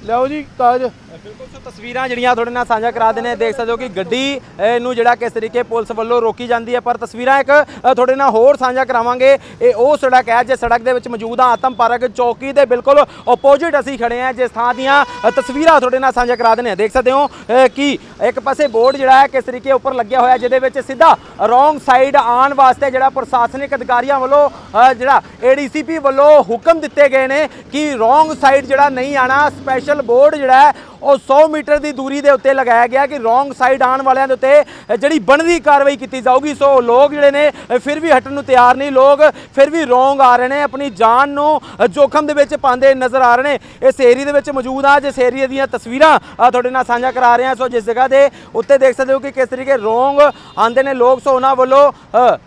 ਲਿਆਓ ਜੀ ਕਾਗਜ਼ ਬਿਲਕੁਲ ਸੋ ਤਸਵੀਰਾਂ ਜਿਹੜੀਆਂ ਤੁਹਾਡੇ ਨਾਲ ਸਾਂਝਾ ਕਰਾ ਦਿੰਦੇ ਨੇ ਦੇਖ ਸਕਦੇ ਹੋ ਕਿ ਗੱਡੀ ਨੂੰ ਜਿਹੜਾ ਕਿਸ ਤਰੀਕੇ ਪੁਲਿਸ ਵੱਲੋਂ ਰੋਕੀ ਜਾਂਦੀ ਹੈ। ਪਰ ਤਸਵੀਰਾਂ ਇੱਕ ਤੁਹਾਡੇ ਨਾਲ ਹੋਰ ਸਾਂਝਾ ਕਰਾਵਾਂਗੇ। ਇਹ ਉਹ ਸੜਕ ਹੈ ਜੇ ਸੜਕ ਦੇ ਵਿੱਚ ਮੌਜੂਦ ਆ ਆਤਮ ਪਾਰਕ ਚੌਕੀ ਦੇ ਬਿਲਕੁਲ ਆਪੋਜ਼ਿਟ ਅਸੀਂ ਖੜੇ ਹਾਂ। ਜਿਸ ਥਾਂ ਦੀਆਂ ਤਸਵੀਰਾਂ ਤੁਹਾਡੇ ਨਾਲ ਸਾਂਝਾ ਕਰਾ ਦਿੰਦੇ ਹਾਂ। ਦੇਖ ਸਕਦੇ ਹੋ ਕਿ ਇੱਕ ਪਾਸੇ ਬੋਰਡ ਜਿਹੜਾ ਹੈ ਕਿਸ ਤਰੀਕੇ ਉੱਪਰ ਲੱਗਿਆ ਹੋਇਆ ਜਿਹਦੇ ਵਿੱਚ ਸਿੱਧਾ ਰੋਂਗ ਸਾਈਡ ਆਉਣ ਵਾਸਤੇ ਜਿਹੜਾ ਪ੍ਰਸ਼ਾਸਨਿਕ ਅਧਿਕਾਰੀਆਂ ਵੱਲੋਂ ਅਹ, ਜਿਹੜਾ ਏਡੀਸੀਪੀ ਵੱਲੋਂ ਹੁਕਮ ਦਿੱਤੇ ਗਏ ਨੇ ਕਿ ਰੋਂਗ ਸਾਈਡ ਜਿਹੜਾ ਨਹੀਂ ਆਣਾ ਸਪੈਸ਼ਲ ਬੋਰਡ ਜਿਹੜਾ ਹੈ ਉਹ 100 ਮੀਟਰ ਦੀ ਦੂਰੀ ਦੇ ਉੱਤੇ ਲਗਾਇਆ ਗਿਆ ਕਿ ਰੋਂਗ ਸਾਈਡ ਆਉਣ ਵਾਲਿਆਂ ਦੇ ਉੱਤੇ ਜਿਹੜੀ ਬਣਦੀ ਕਾਰਵਾਈ ਕੀਤੀ ਜਾਊਗੀ। ਸੋ ਲੋਕ ਜਿਹੜੇ ਨੇ ਫਿਰ ਵੀ ਹਟਣ ਨੂੰ ਤਿਆਰ ਨਹੀਂ। ਲੋਕ ਫਿਰ ਵੀ ਰੋਂਗ ਆ ਰਹੇ ਨੇ, ਆਪਣੀ ਜਾਨ ਨੂੰ ਜੋਖਮ ਦੇ ਵਿੱਚ ਪਾਉਂਦੇ ਨਜ਼ਰ ਆ ਰਹੇ ਨੇ। ਇਸ ਏਰੀਆ ਦੇ ਵਿੱਚ ਮੌਜੂਦ ਆ, ਜਿਸ ਏਰੀਆ ਦੀਆਂ ਤਸਵੀਰਾਂ ਤੁਹਾਡੇ ਨਾਲ ਸਾਂਝਾ ਕਰਾ ਰਹੇ ਹਾਂ। ਸੋ ਜਿਸ ਜਗ੍ਹਾ ਦੇ ਉੱਤੇ ਦੇਖ ਸਕਦੇ ਹੋ ਕਿ ਕਿਸ ਤਰੀਕੇ ਰੋਂਗ ਆਉਂਦੇ ਨੇ ਲੋਕ। ਸੋ ਉਹਨਾਂ ਵੱਲੋਂ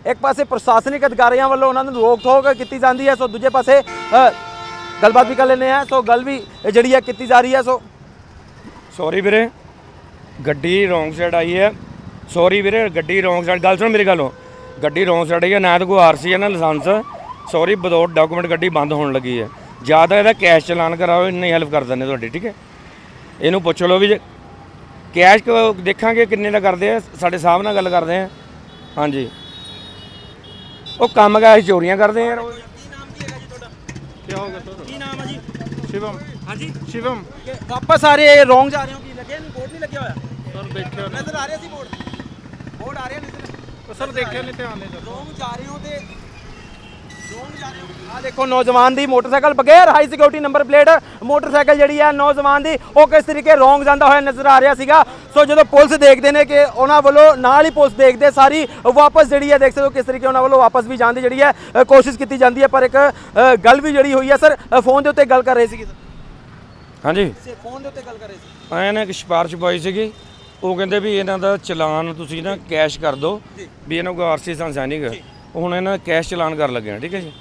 ਇੱਕ ਪਾਸੇ ਪ੍ਰਸ਼ਾਸਨਿਕ ਅਧਿਕਾਰੀਆਂ ਵੱਲੋਂ ਉਹਨਾਂ ਨੂੰ ਰੋਕ ਠੋਕ ਕੀਤੀ ਜਾਂਦੀ ਹੈ। ਸੋ ਦੂਜੇ ਪਾਸੇ ਗੱਲਬਾਤ ਵੀ ਕਰ ਲੈਂਦੇ ਆ ਸੋ ਗੱਲ ਵੀ ਜਿਹੜੀ ਹੈ ਕੀਤੀ ਜਾ ਰਹੀ ਹੈ। ਸੋ ਸੌਰੀ ਵੀਰੇ, ਗੱਡੀ ਰੋਂਗ ਸਾਈਡ ਆਈ ਹੈ। ਸੌਰੀ ਵੀਰੇ, ਗੱਡੀ ਰੋਂਗ ਸਾਈਡ ਗੱਲ ਸੁਣ ਮੇਰੀ ਗੱਲੋਂ। ਗੱਡੀ ਰੋਂਗ ਸਾਈਡ ਆਈ ਹੈ, ਨਾ ਤਾਂ ਕੋਈ ਆਰਸੀ ਹੈ, ਨਾ ਲਾਇਸੈਂਸ। ਸੌਰੀ ਵਿਦਆਊਟ ਡਾਕੂਮੈਂਟ ਗੱਡੀ ਬੰਦ ਹੋਣ ਲੱਗੀ ਹੈ। ਜ਼ਿਆਦਾ ਇਹਦਾ ਕੈਸ਼ ਚਲਾਨ ਕਰਾਓ, ਇੰਨੀ ਹੈਲਪ ਕਰ ਦਿੰਦੇ ਤੁਹਾਡੀ, ਠੀਕ ਹੈ? ਇਹਨੂੰ ਪੁੱਛ ਲਓ ਵੀ ਜੇ ਕੈਸ਼ ਦੇਖਾਂਗੇ ਕਿੰਨੇ ਦਾ ਕਰਦੇ ਆ, ਸਾਡੇ ਸਾਹਿਬ ਨਾਲ ਗੱਲ ਕਰਦੇ ਆ। ਹਾਂਜੀ। ਉਹ ਕੰਮ ਕਾ ਅਸੀਂ ਚੋਰੀਆਂ ਕਰਦੇ ਆ ਯਾਰ। ਉਹ। ਕੀ ਨਾਮ ਹੈ ਜੀ? ਸ਼ਿਵਮ। ਹਾਂਜੀ। ਸ਼ਿਵਮ। ਵਾਪਸ ਆ ਰਹੇ ਰੋਂਗ ਜਾ ਰਹੇ ਹੋ ਕੀ ਲੱਗਿਆ ਨਹੀਂ ਬੋਰਡ ਨਹੀਂ ਲੱਗਿਆ ਹੋਇਆ? ਸਰ ਦੇਖਿਆ ਨਜ਼ਰ ਆ ਰਿਹਾ ਸੀ ਬੋਰਡ ਬੋਰਡ ਆ ਰਿਹਾ ਨਜ਼ਰ? ਸਰ ਦੇਖਿਆ ਨਹੀਂ ਧਿਆਨ ਨਹੀਂ ਰੋਂਗ ਜਾ ਰਹੇ ਹੋ ਤੇ ਆ ਦੇਖੋ ਨੌਜਵਾਨ ਦੀ ਮੋਟਰਸਾਈਕਲ ਬਗੈਰ high security number plate motorcycle ਜਿਹੜੀ ਹੈ ਨੌਜਵਾਨ ਦੀ ਉਹ ਕਿਸ ਤਰੀਕੇ ਰੋਂਗ ਜਾਂਦਾ ਹੋਇਆ ਨਜ਼ਰ ਆ ਰਿਹਾ ਸੀਗਾ। ਸੋ ਜਦੋਂ ਪੁਲਿਸ ਦੇਖਦੇ ਨੇ ਕਿ ਉਹਨਾਂ ਵੱਲੋਂ ਨਾਲ ਹੀ ਪੁਲਿਸ ਦੇਖਦੇ ਸਾਰੀ ਵਾਪਸ ਜਿਹੜੀ ਹੈ ਦੇਖ ਸਕਦੇ ਹੋ ਕਿਸ ਤਰੀਕੇ ਉਹਨਾਂ ਵੱਲੋਂ ਵਾਪਸ ਵੀ ਜਾਣ ਦੀ ਜਿਹੜੀ ਹੈ ਕੋਸ਼ਿਸ਼ ਕੀਤੀ ਜਾਂਦੀ ਹੈ। ਪਰ ਇੱਕ ਗੱਲ ਵੀ ਜਿਹੜੀ ਹੋਈ ਹੈ ਸਰ ਫੋਨ ਦੇ ਉੱਤੇ ਗੱਲ ਕਰ ਰਹੇ ਸੀਗੇ ਸਰ। ਹਾਂਜੀ। ਫੋਨ ਦੇ ਉੱਤੇ ਗੱਲ ਕਰ ਰਹੇ ਸੀ? ਐਂ ਨਾ ਇੱਕ ਸਿਫਾਰਿਸ਼ ਪਾਈ ਸੀਗੀ। ਉਹ ਕਹਿੰਦੇ ਵੀ ਇਹਨਾਂ ਦਾ ਚਲਾਨ ਤੁਸੀਂ ਨਾ ਕੈਸ਼ ਕਰ ਦਿਓ। ਵੀ ਇਹਨਾਂ ਕੋਲ ਆਰਸੀ ਲਾਇਸੈਂਸ ਉਹ ਹੁਣ ਇਹਨਾਂ ਦਾ ਕੈਸ਼ ਚਲਾਨ ਕਰਨ ਲੱਗੇ ਆ ਠੀਕ ਹੈ ਜੀ?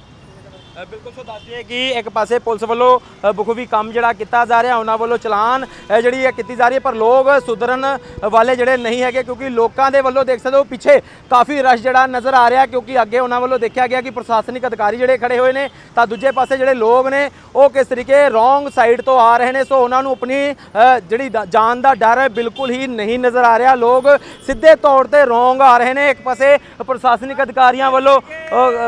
ਬਿਲਕੁਲ ਸੋ ਦੱਸ ਦਈਏ ਕਿ ਇੱਕ ਪਾਸੇ ਪੁਲਿਸ ਵੱਲੋਂ ਅ, ਬਖੂਬੀ ਕੰਮ ਜਿਹੜਾ ਕੀਤਾ ਜਾ ਰਿਹਾ ਉਹਨਾਂ ਵੱਲੋਂ ਚਲਾਨ ਜਿਹੜੀ ਹੈ ਕੀਤੀ ਜਾ ਰਹੀ ਹੈ ਪਰ ਲੋਕ ਸੁਧਰਨ ਵਾਲੇ ਜਿਹੜੇ ਨਹੀਂ ਹੈਗੇ ਕਿਉਂਕਿ ਲੋਕਾਂ ਦੇ ਵੱਲੋਂ ਦੇਖ ਸਕਦੇ ਹੋ ਪਿੱਛੇ ਕਾਫੀ ਰਸ਼ ਜਿਹੜਾ ਨਜ਼ਰ ਆ ਰਿਹਾ ਕਿਉਂਕਿ ਅੱਗੇ ਉਹਨਾਂ ਵੱਲੋਂ ਦੇਖਿਆ ਗਿਆ ਕਿ ਪ੍ਰਸ਼ਾਸਨਿਕ ਅਧਿਕਾਰੀ ਜਿਹੜੇ ਖੜੇ ਹੋਏ ਨੇ ਤਾਂ ਦੂਜੇ ਪਾਸੇ ਜਿਹੜੇ ਲੋਕ ਨੇ ਉਹ ਕਿਸ ਤਰੀਕੇ ਰੋਂਗ ਸਾਈਡ ਤੋਂ ਆ ਰਹੇ ਨੇ ਸੋ ਉਹਨਾਂ ਨੂੰ ਆਪਣੀ ਜਿਹੜੀ ਦ- ਜਾਨ ਦਾ ਡਰ ਹੈ ਬਿਲਕੁਲ ਹੀ ਨਹੀਂ ਨਜ਼ਰ ਆ ਰਿਹਾ। ਲੋਕ ਸਿੱਧੇ ਤੌਰ ਤੇ ਰੋਂਗ ਆ ਰਹੇ ਨੇ ਇੱਕ ਪਾਸੇ ਪ੍ਰਸ਼ਾਸਨਿਕ ਅਧਿਕਾਰੀਆਂ ਵੱਲੋਂ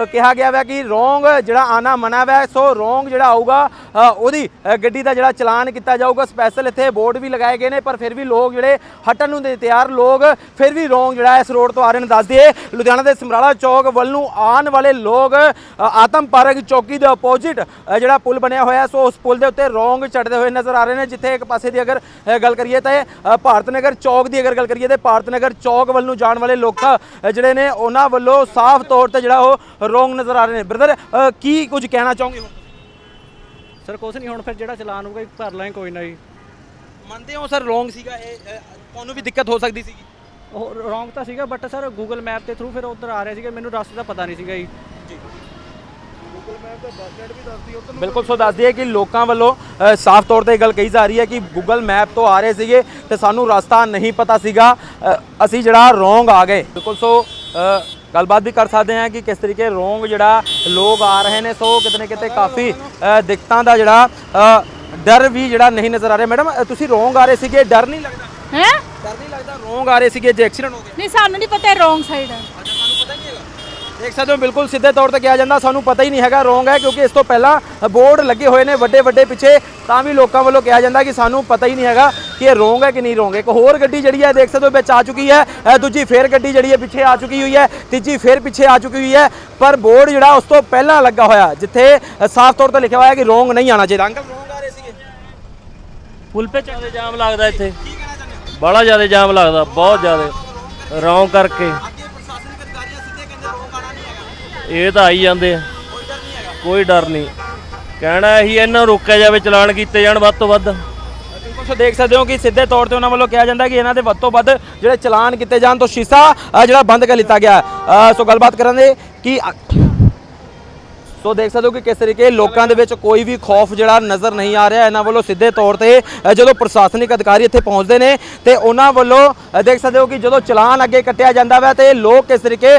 ਕਿਹਾ ਗਿਆ ਹੈ ਕਿ ਰੋਂਗ ਜਿਹੜਾ ਆਣਾ ਮਨਾ ਵੈ ਸੋ ਰੋਂਗ ਜਿਹੜਾ ਆਊਗਾ ਉਹਦੀ ਗੱਡੀ ਦਾ ਜਿਹੜਾ ਚਲਾਨ ਕੀਤਾ ਜਾਊਗਾ ਸਪੈਸ਼ਲ ਇੱਥੇ ਬੋਰਡ ਵੀ ਲਗਾਏ ਗਏ ਨੇ, ਪਰ ਫਿਰ ਵੀ ਲੋਕ ਜਿਹੜੇ ਹਟਣ ਨੂੰ ਦੇ ਤਿਆਰ ਲੋਕ, ਫਿਰ ਵੀ ਰੋਂਗ ਜਿਹੜਾ ਇਸ ਰੋਡ ਤੋਂ ਆ ਰਹੇ ਨੇ, ਦੱਸ ਦਈਏ, ਲੁਧਿਆਣਾ ਦੇ ਸਮਰਾਲਾ ਚੌਕ ਵੱਲ ਨੂੰ ਆਉਣ ਵਾਲੇ ਲੋਕ ਆਤਮ ਪਾਰਕ ਚੌਕੀ ਦੇ ਆਪੋਜ਼ਿਟ ਜਿਹੜਾ ਪੁਲ ਬਣਿਆ ਹੋਇਆ, ਸੋ ਉਸ ਪੁਲ ਦੇ ਉੱਤੇ ਰੋਂਗ ਚੜਦੇ ਹੋਏ ਨਜ਼ਰ ਆ ਰਹੇ ਨੇ, ਜਿੱਥੇ ਇੱਕ ਪਾਸੇ ਦੀ ਅਗਰ ਗੱਲ ਕਰੀਏ ਤਾਂ ਭਾਰਤ ਨਗਰ ਚੌਕ ਦੀ ਅਗਰ ਗੱਲ ਕਰੀਏ ਤਾਂ ਭਾਰਤ ਨਗਰ ਚੌਕ ਵੱਲ ਨੂੰ ਜਾਣ ਵਾਲੇ ਲੋਕ ਜਿਹੜੇ ਨੇ, ਉਹਨਾਂ ਵੱਲੋਂ ਸਾਫ਼ ਤੌਰ ਤੇ ਜਿਹੜਾ ਉਹ ਰੋਂਗ ਨਜ਼ਰ ਆ ਰਹੇ ਨੇ। ਬ੍ਰਦਰ ਕੀ ਕੁਝ ਕਹਿਣਾ ਚਾਹੋਗੇ ਹੁਣ? ਸਰ ਕੁਛ ਨਹੀਂ ਹੁਣ ਫਿਰ ਜਿਹੜਾ ਚਲਾਨ ਹੋਊਗਾ ਭਰ ਲਾਂਗੇ ਕੋਈ ਨਾ ਜੀ। ਮੰਨਦੇ ਹੋ ਸਰ ਰੋਂਗ ਸੀਗਾ ਇਹ ਅ, ਤੁਹਾਨੂੰ ਵੀ ਦਿੱਕਤ ਹੋ ਸਕਦੀ ਸੀਗੀ? ਉਹ ਰੋਂਗ ਤਾਂ ਸੀਗਾ ਬਟ ਸਰ ਗੂਗਲ ਮੈਪ ਦੇ ਥਰੂ ਫਿਰ ਉਧਰ ਆ ਰਿਹਾ ਸੀਗਾ ਮੈਨੂੰ ਰਸਤੇ ਦਾ ਪਤਾ ਨਹੀਂ ਸੀਗਾ ਜੀ। ਬਿਲਕੁਲ ਸੋ ਦੱਸ ਦਈਏ ਕਿ ਲੋਕਾਂ ਵੱਲੋਂ ਅ, ਸਾਫ਼ ਤੌਰ ਤੇ ਇਹ ਗੱਲ ਕਹੀ ਜਾ ਰਹੀ ਹੈ ਕਿ ਗੂਗਲ ਮੈਪ ਤੋਂ ਆ ਰਹੇ ਸੀਗੇ ਤੇ ਸਾਨੂੰ ਰਸਤਾ ਨਹੀਂ ਪਤਾ ਸੀਗਾ। ਅ, ਅਸੀਂ ਜਿਹੜਾ ਰੋਂਗ ਆ ਗਏ। ਬਿਲਕੁਲ ਸੋ ਅ, ਗੱਲਬਾਤ ਵੀ ਕਰ ਸਕਦੇ ਹਾਂ ਕਿ ਕਿਸ ਤਰੀਕੇ ਰੋਂਗ ਜਿਹੜਾ ਲੋਕ ਆ ਰਹੇ ਨੇ ਸੋ ਕਿਤੇ ਕਿਤੇ ਕਾਫੀ ਦਿੱਕਤਾਂ ਦਾ ਜਿਹੜਾ ਡਰ ਵੀ ਜਿਹੜਾ ਨਹੀਂ ਨਜ਼ਰ ਆ ਰਿਹਾ। ਮੈਡਮ ਤੁਸੀਂ ਰੋਂਗ ਆ ਰਹੇ ਸੀਗੇ ਡਰ ਨਹੀਂ ਲੱਗਦਾ? ਹੈ? ਡਰ ਨਹੀਂ ਲੱਗਦਾ? ਰੋਂਗ ਆ ਰਹੇ ਸੀਗੇ ਜੇ ਐਕਸੀਡੈਂਟ ਹੋ ਗਿਆ। ਨਹੀਂ ਸਾਨੂੰ ਨਹੀਂ ਪਤਾ ਰੋਂਗ ਸਾਈਡ ਹੈ ਦੇਖ ਸਕਦੇ ਹੋ ਬਿਲਕੁਲ ਸਿੱਧੇ ਤੌਰ ਤੇ ਕਿਹਾ ਜਾਂਦਾ ਸਾਨੂੰ ਪਤਾ ਹੀ ਨਹੀਂ ਹੈਗਾ ਰੋਂਗ ਹੈ ਕਿਉਂਕਿ ਇਸ ਤੋਂ ਪਹਿਲਾਂ ਬੋਰਡ ਲੱਗੇ ਹੋਏ ਨੇ ਵੱਡੇ ਵੱਡੇ ਪਿੱਛੇ ਤਾਂ ਵੀ ਲੋਕਾਂ ਵੱਲੋਂ ਕਿਹਾ ਜਾਂਦਾ ਕਿ ਸਾਨੂੰ ਪਤਾ ਹੀ ਨਹੀਂ ਹੈਗਾ ਕਿ ਇਹ ਰੋਂਗ ਹੈ ਕਿ ਨਹੀਂ ਰੋਂਗ ਇੱਕ ਹੋਰ ਗੱਡੀ ਜਿਹੜੀ ਹੈ ਦੇਖ ਸਕਦੇ ਹੋ ਵਿੱਚ ਆ ਚੁੱਕੀ ਹੈ ਦੂਜੀ ਫੇਰ ਗੱਡੀ ਜਿਹੜੀ ਹੈ ਪਿੱਛੇ ਆ ਚੁੱਕੀ ਹੋਈ ਹੈ ਤੀਜੀ ਫੇਰ ਪਿੱਛੇ ਆ ਚੁੱਕੀ ਹੋਈ ਹੈ ਪਰ ਬੋਰਡ ਜਿਹੜਾ ਉਸ ਤੋਂ ਪਹਿਲਾਂ ਲੱਗਾ ਹੋਇਆ ਜਿੱਥੇ ਸਾਫ਼ ਤੌਰ ਤੇ ਲਿਖਿਆ ਹੋਇਆ ਹੈ ਕਿ ਰੋਂਗ ਨਹੀਂ ਆਣਾ ਚਾਹੀਦਾ। ਅੰਕਲ ਰੋਂਗ ਆ ਰਹੇ ਸੀਗੇ। ਪੁਲ ਪੇ ਜ਼ਿਆਦਾ ਜਾਮ ਲੱਗਦਾ ਇੱਥੇ। ਬੜਾ ਜ਼ਿਆਦਾ ਜਾਮ ਲੱਗਦਾ ਬਹੁਤ ਜ਼ਿਆਦਾ। ਰੌਂਗ ਕਰਕੇ ਅੱਗੇ ਪ੍ਰਸ਼ਾਸਨਿਕ ਅਧਿਕਾਰੀਆਂ ਸਿੱਧੇ ਕਹਿੰਦੇ ਰੋਂਗ ਆਣਾ ਨਹੀਂ ਹੈਗਾ ਇਹ ਤਾਂ ਆਈ ਜਾਂਦੇ ਆ। ਕੋਈ ਡਰ ਨਹੀਂ। ਕਹਿਣਾ ਇਹੀ ਇਹਨਾਂ ਨੂੰ ਰੋਕਿਆ ਜਾਵੇ, ਚਲਾਨ ਕੀਤੇ ਜਾਣ ਵੱਧ ਤੋਂ ਵੱਧ। ਬਿਲਕੁਲ ਦੇਖ ਸਕਦੇ ਹੋ ਕਿ ਸਿੱਧੇ ਤੌਰ ਤੇ ਉਹਨਾਂ ਵੱਲੋਂ ਕਿਹਾ ਜਾਂਦਾ ਕਿ ਇਹਨਾਂ ਦੇ ਵੱਧ ਤੋਂ ਵੱਧ ਜਿਹੜੇ ਚਲਾਨ ਕੀਤੇ ਜਾਣ ਤੋਂ ਸ਼ੀਸ਼ਾ ਜਿਹੜਾ ਬੰਦ ਕਰ ਲਿੱਤਾ ਗਿਆ। ਸੋ ਗੱਲਬਾਤ ਕਰਾਂਗੇ ਕਿ ਸੋ ਦੇਖ ਸਕਦੇ ਹੋ ਕਿ ਕਿਸ ਤਰੀਕੇ ਲੋਕਾਂ ਦੇ ਵਿੱਚ ਕੋਈ ਵੀ ਖੌਫ ਜਿਹੜਾ ਨਜ਼ਰ ਨਹੀਂ ਆ ਰਿਹਾ। ਇਹਨਾਂ ਵੱਲੋਂ ਸਿੱਧੇ ਤੌਰ ਤੇ ਜਦੋਂ ਪ੍ਰਸ਼ਾਸਨਿਕ ਅਧਿਕਾਰੀ ਇੱਥੇ ਪਹੁੰਚਦੇ ਨੇ, ਤੇ ਉਹਨਾਂ ਵੱਲੋਂ ਦੇਖ ਸਕਦੇ ਹੋ ਕਿ ਜਦੋਂ ਚਲਾਨ ਅੱਗੇ ਕੱਟਿਆ ਜਾਂਦਾ ਵਾ, ਤੇ ਲੋਕ ਕਿਸ ਤਰੀਕੇ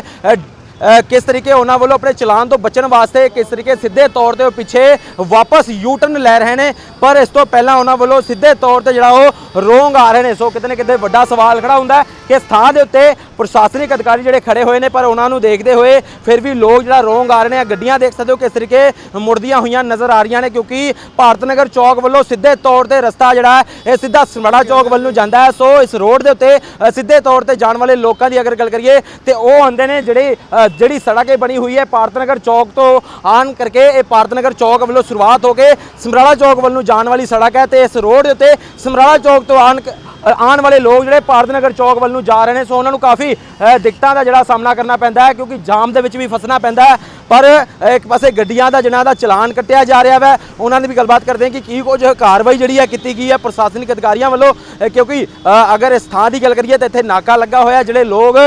ਕਿਸ ਤਰੀਕੇ ਉਹਨਾਂ ਵੱਲੋਂ ਆਪਣੇ ਚਲਾਨ ਤੋਂ ਬਚਣ ਵਾਸਤੇ ਕਿਸ ਤਰੀਕੇ ਸਿੱਧੇ ਤੌਰ ਤੇ ਉਹ ਪਿੱਛੇ ਵਾਪਸ ਯੂ ਟਰਨ ਲੈ ਰਹੇ ਨੇ? ਪਰ ਇਸ ਤੋਂ ਪਹਿਲਾਂ ਉਹਨਾਂ ਵੱਲੋਂ ਸਿੱਧੇ ਤੌਰ ਤੇ ਜਿਹੜਾ ਉਹ ਰੋਂਗ ਆ ਰਹੇ ਨੇ। ਸੋ ਕਿਤੇ ਨਾ ਕਿਤੇ ਵੱਡਾ ਸਵਾਲ ਖੜਾ ਹੁੰਦਾ ਕਿ ਇਸ ਥਾਂ ਦੇ ਉੱਤੇ ਪ੍ਰਸ਼ਾਸਨਿਕ ਅਧਿਕਾਰੀ ਜਿਹੜੇ ਖੜੇ ਹੋਏ ਨੇ, ਪਰ ਉਹਨਾਂ ਨੂੰ ਦੇਖਦੇ ਹੋਏ ਫਿਰ ਵੀ ਲੋਕ ਜਿਹੜਾ ਰੋਂਗ ਆ ਰਹੇ ਨੇ ਗੱਡੀਆਂ ਦੇਖ ਸਕਦੇ ਹੋ ਕਿਸ ਤਰੀਕੇ ਮੁੜਦੀਆਂ ਹੋਈਆਂ ਨਜ਼ਰ ਆ ਰਹੀਆਂ ਨੇ, ਕਿਉਂਕਿ ਭਾਰਤ ਨਗਰ ਚੌਕ ਵੱਲੋਂ ਸਿੱਧੇ ਤੌਰ ਤੇ ਰਸਤਾ ਜਿਹੜਾ ਇਹ ਸਿੱਧਾ ਸਮੜਾ ਚੌਕ ਵੱਲ ਨੂੰ ਜਾਂਦਾ ਹੈ। ਸੋ ਇਸ ਰੋਡ ਦੇ ਉੱਤੇ ਸਿੱਧੇ ਤੌਰ ਤੇ ਜਾਣ ਵਾਲੇ ਲੋਕਾਂ ਦੀ ਅਗਰ ਗੱਲ ਕਰੀਏ, ਤੇ ਉਹ ਆਉਂਦੇ ਨੇ ਜਿਹੜੇ ਜਿਹੜੀ ਸੜਕ ਇਹ ਬਣੀ ਹੋਈ ਹੈ, ਭਾਰਤ ਨਗਰ ਚੌਕ ਤੋਂ ਆਨ ਕਰਕੇ ਇਹ ਭਾਰਤ ਨਗਰ ਚੌਕ ਵੱਲੋਂ ਸ਼ੁਰੂਆਤ ਹੋ ਕੇ ਸਮਰਾਲਾ ਚੌਕ ਵੱਲ ਨੂੰ ਜਾਣ ਵਾਲੀ ਸੜਕ ਹੈ ਤੇ ਇਸ ਰੋਡ ਦੇ ਉੱਤੇ ਸਮਰਾਲਾ ਚੌਕ ਤੋਂ ਆਨ ਆਉਣ ਵਾਲੇ ਲੋਕ ਜਿਹੜੇ ਭਾਰਤ ਨਗਰ ਚੌਕ ਵੱਲ ਨੂੰ ਜਾ ਰਹੇ ਨੇ, ਸੋ ਉਹਨਾਂ ਨੂੰ ਕਾਫੀ ਦਿੱਕਤਾਂ ਦਾ ਜਿਹੜਾ ਸਾਹਮਣਾ ਕਰਨਾ ਪੈਂਦਾ ਹੈ, ਕਿਉਂਕਿ ਜਾਮ ਦੇ ਵਿੱਚ ਵੀ ਫਸਣਾ ਪੈਂਦਾ ਹੈ। ਪਰ ਇੱਕ ਪਾਸੇ ਗੱਡੀਆਂ ਦਾ, ਜਿਨ੍ਹਾਂ ਦਾ ਚਲਾਨ ਕੱਟਿਆ ਜਾ ਰਿਹਾ ਹੈ ਉਹਨਾਂ ਦੀ ਵੀ ਗੱਲਬਾਤ ਕਰਦੇ ਹਾਂ ਕਿ ਕੀ ਕੁਝ ਕਾਰਵਾਈ ਜਿਹੜੀ ਹੈ ਕੀਤੀ ਗਈ ਹੈ ਪ੍ਰਸ਼ਾਸਨਿਕ ਅਧਿਕਾਰੀਆਂ ਵੱਲੋਂ ਕਿਉਂਕਿ ਅਗਰ ਇਸ ਥਾਂ ਦੀ ਗੱਲ ਕਰੀਏ ਤਾਂ ਇੱਥੇ ਨਾਕਾ ਲੱਗਾ ਹੋਇਆ, ਜਿਹੜੇ ਲੋਕ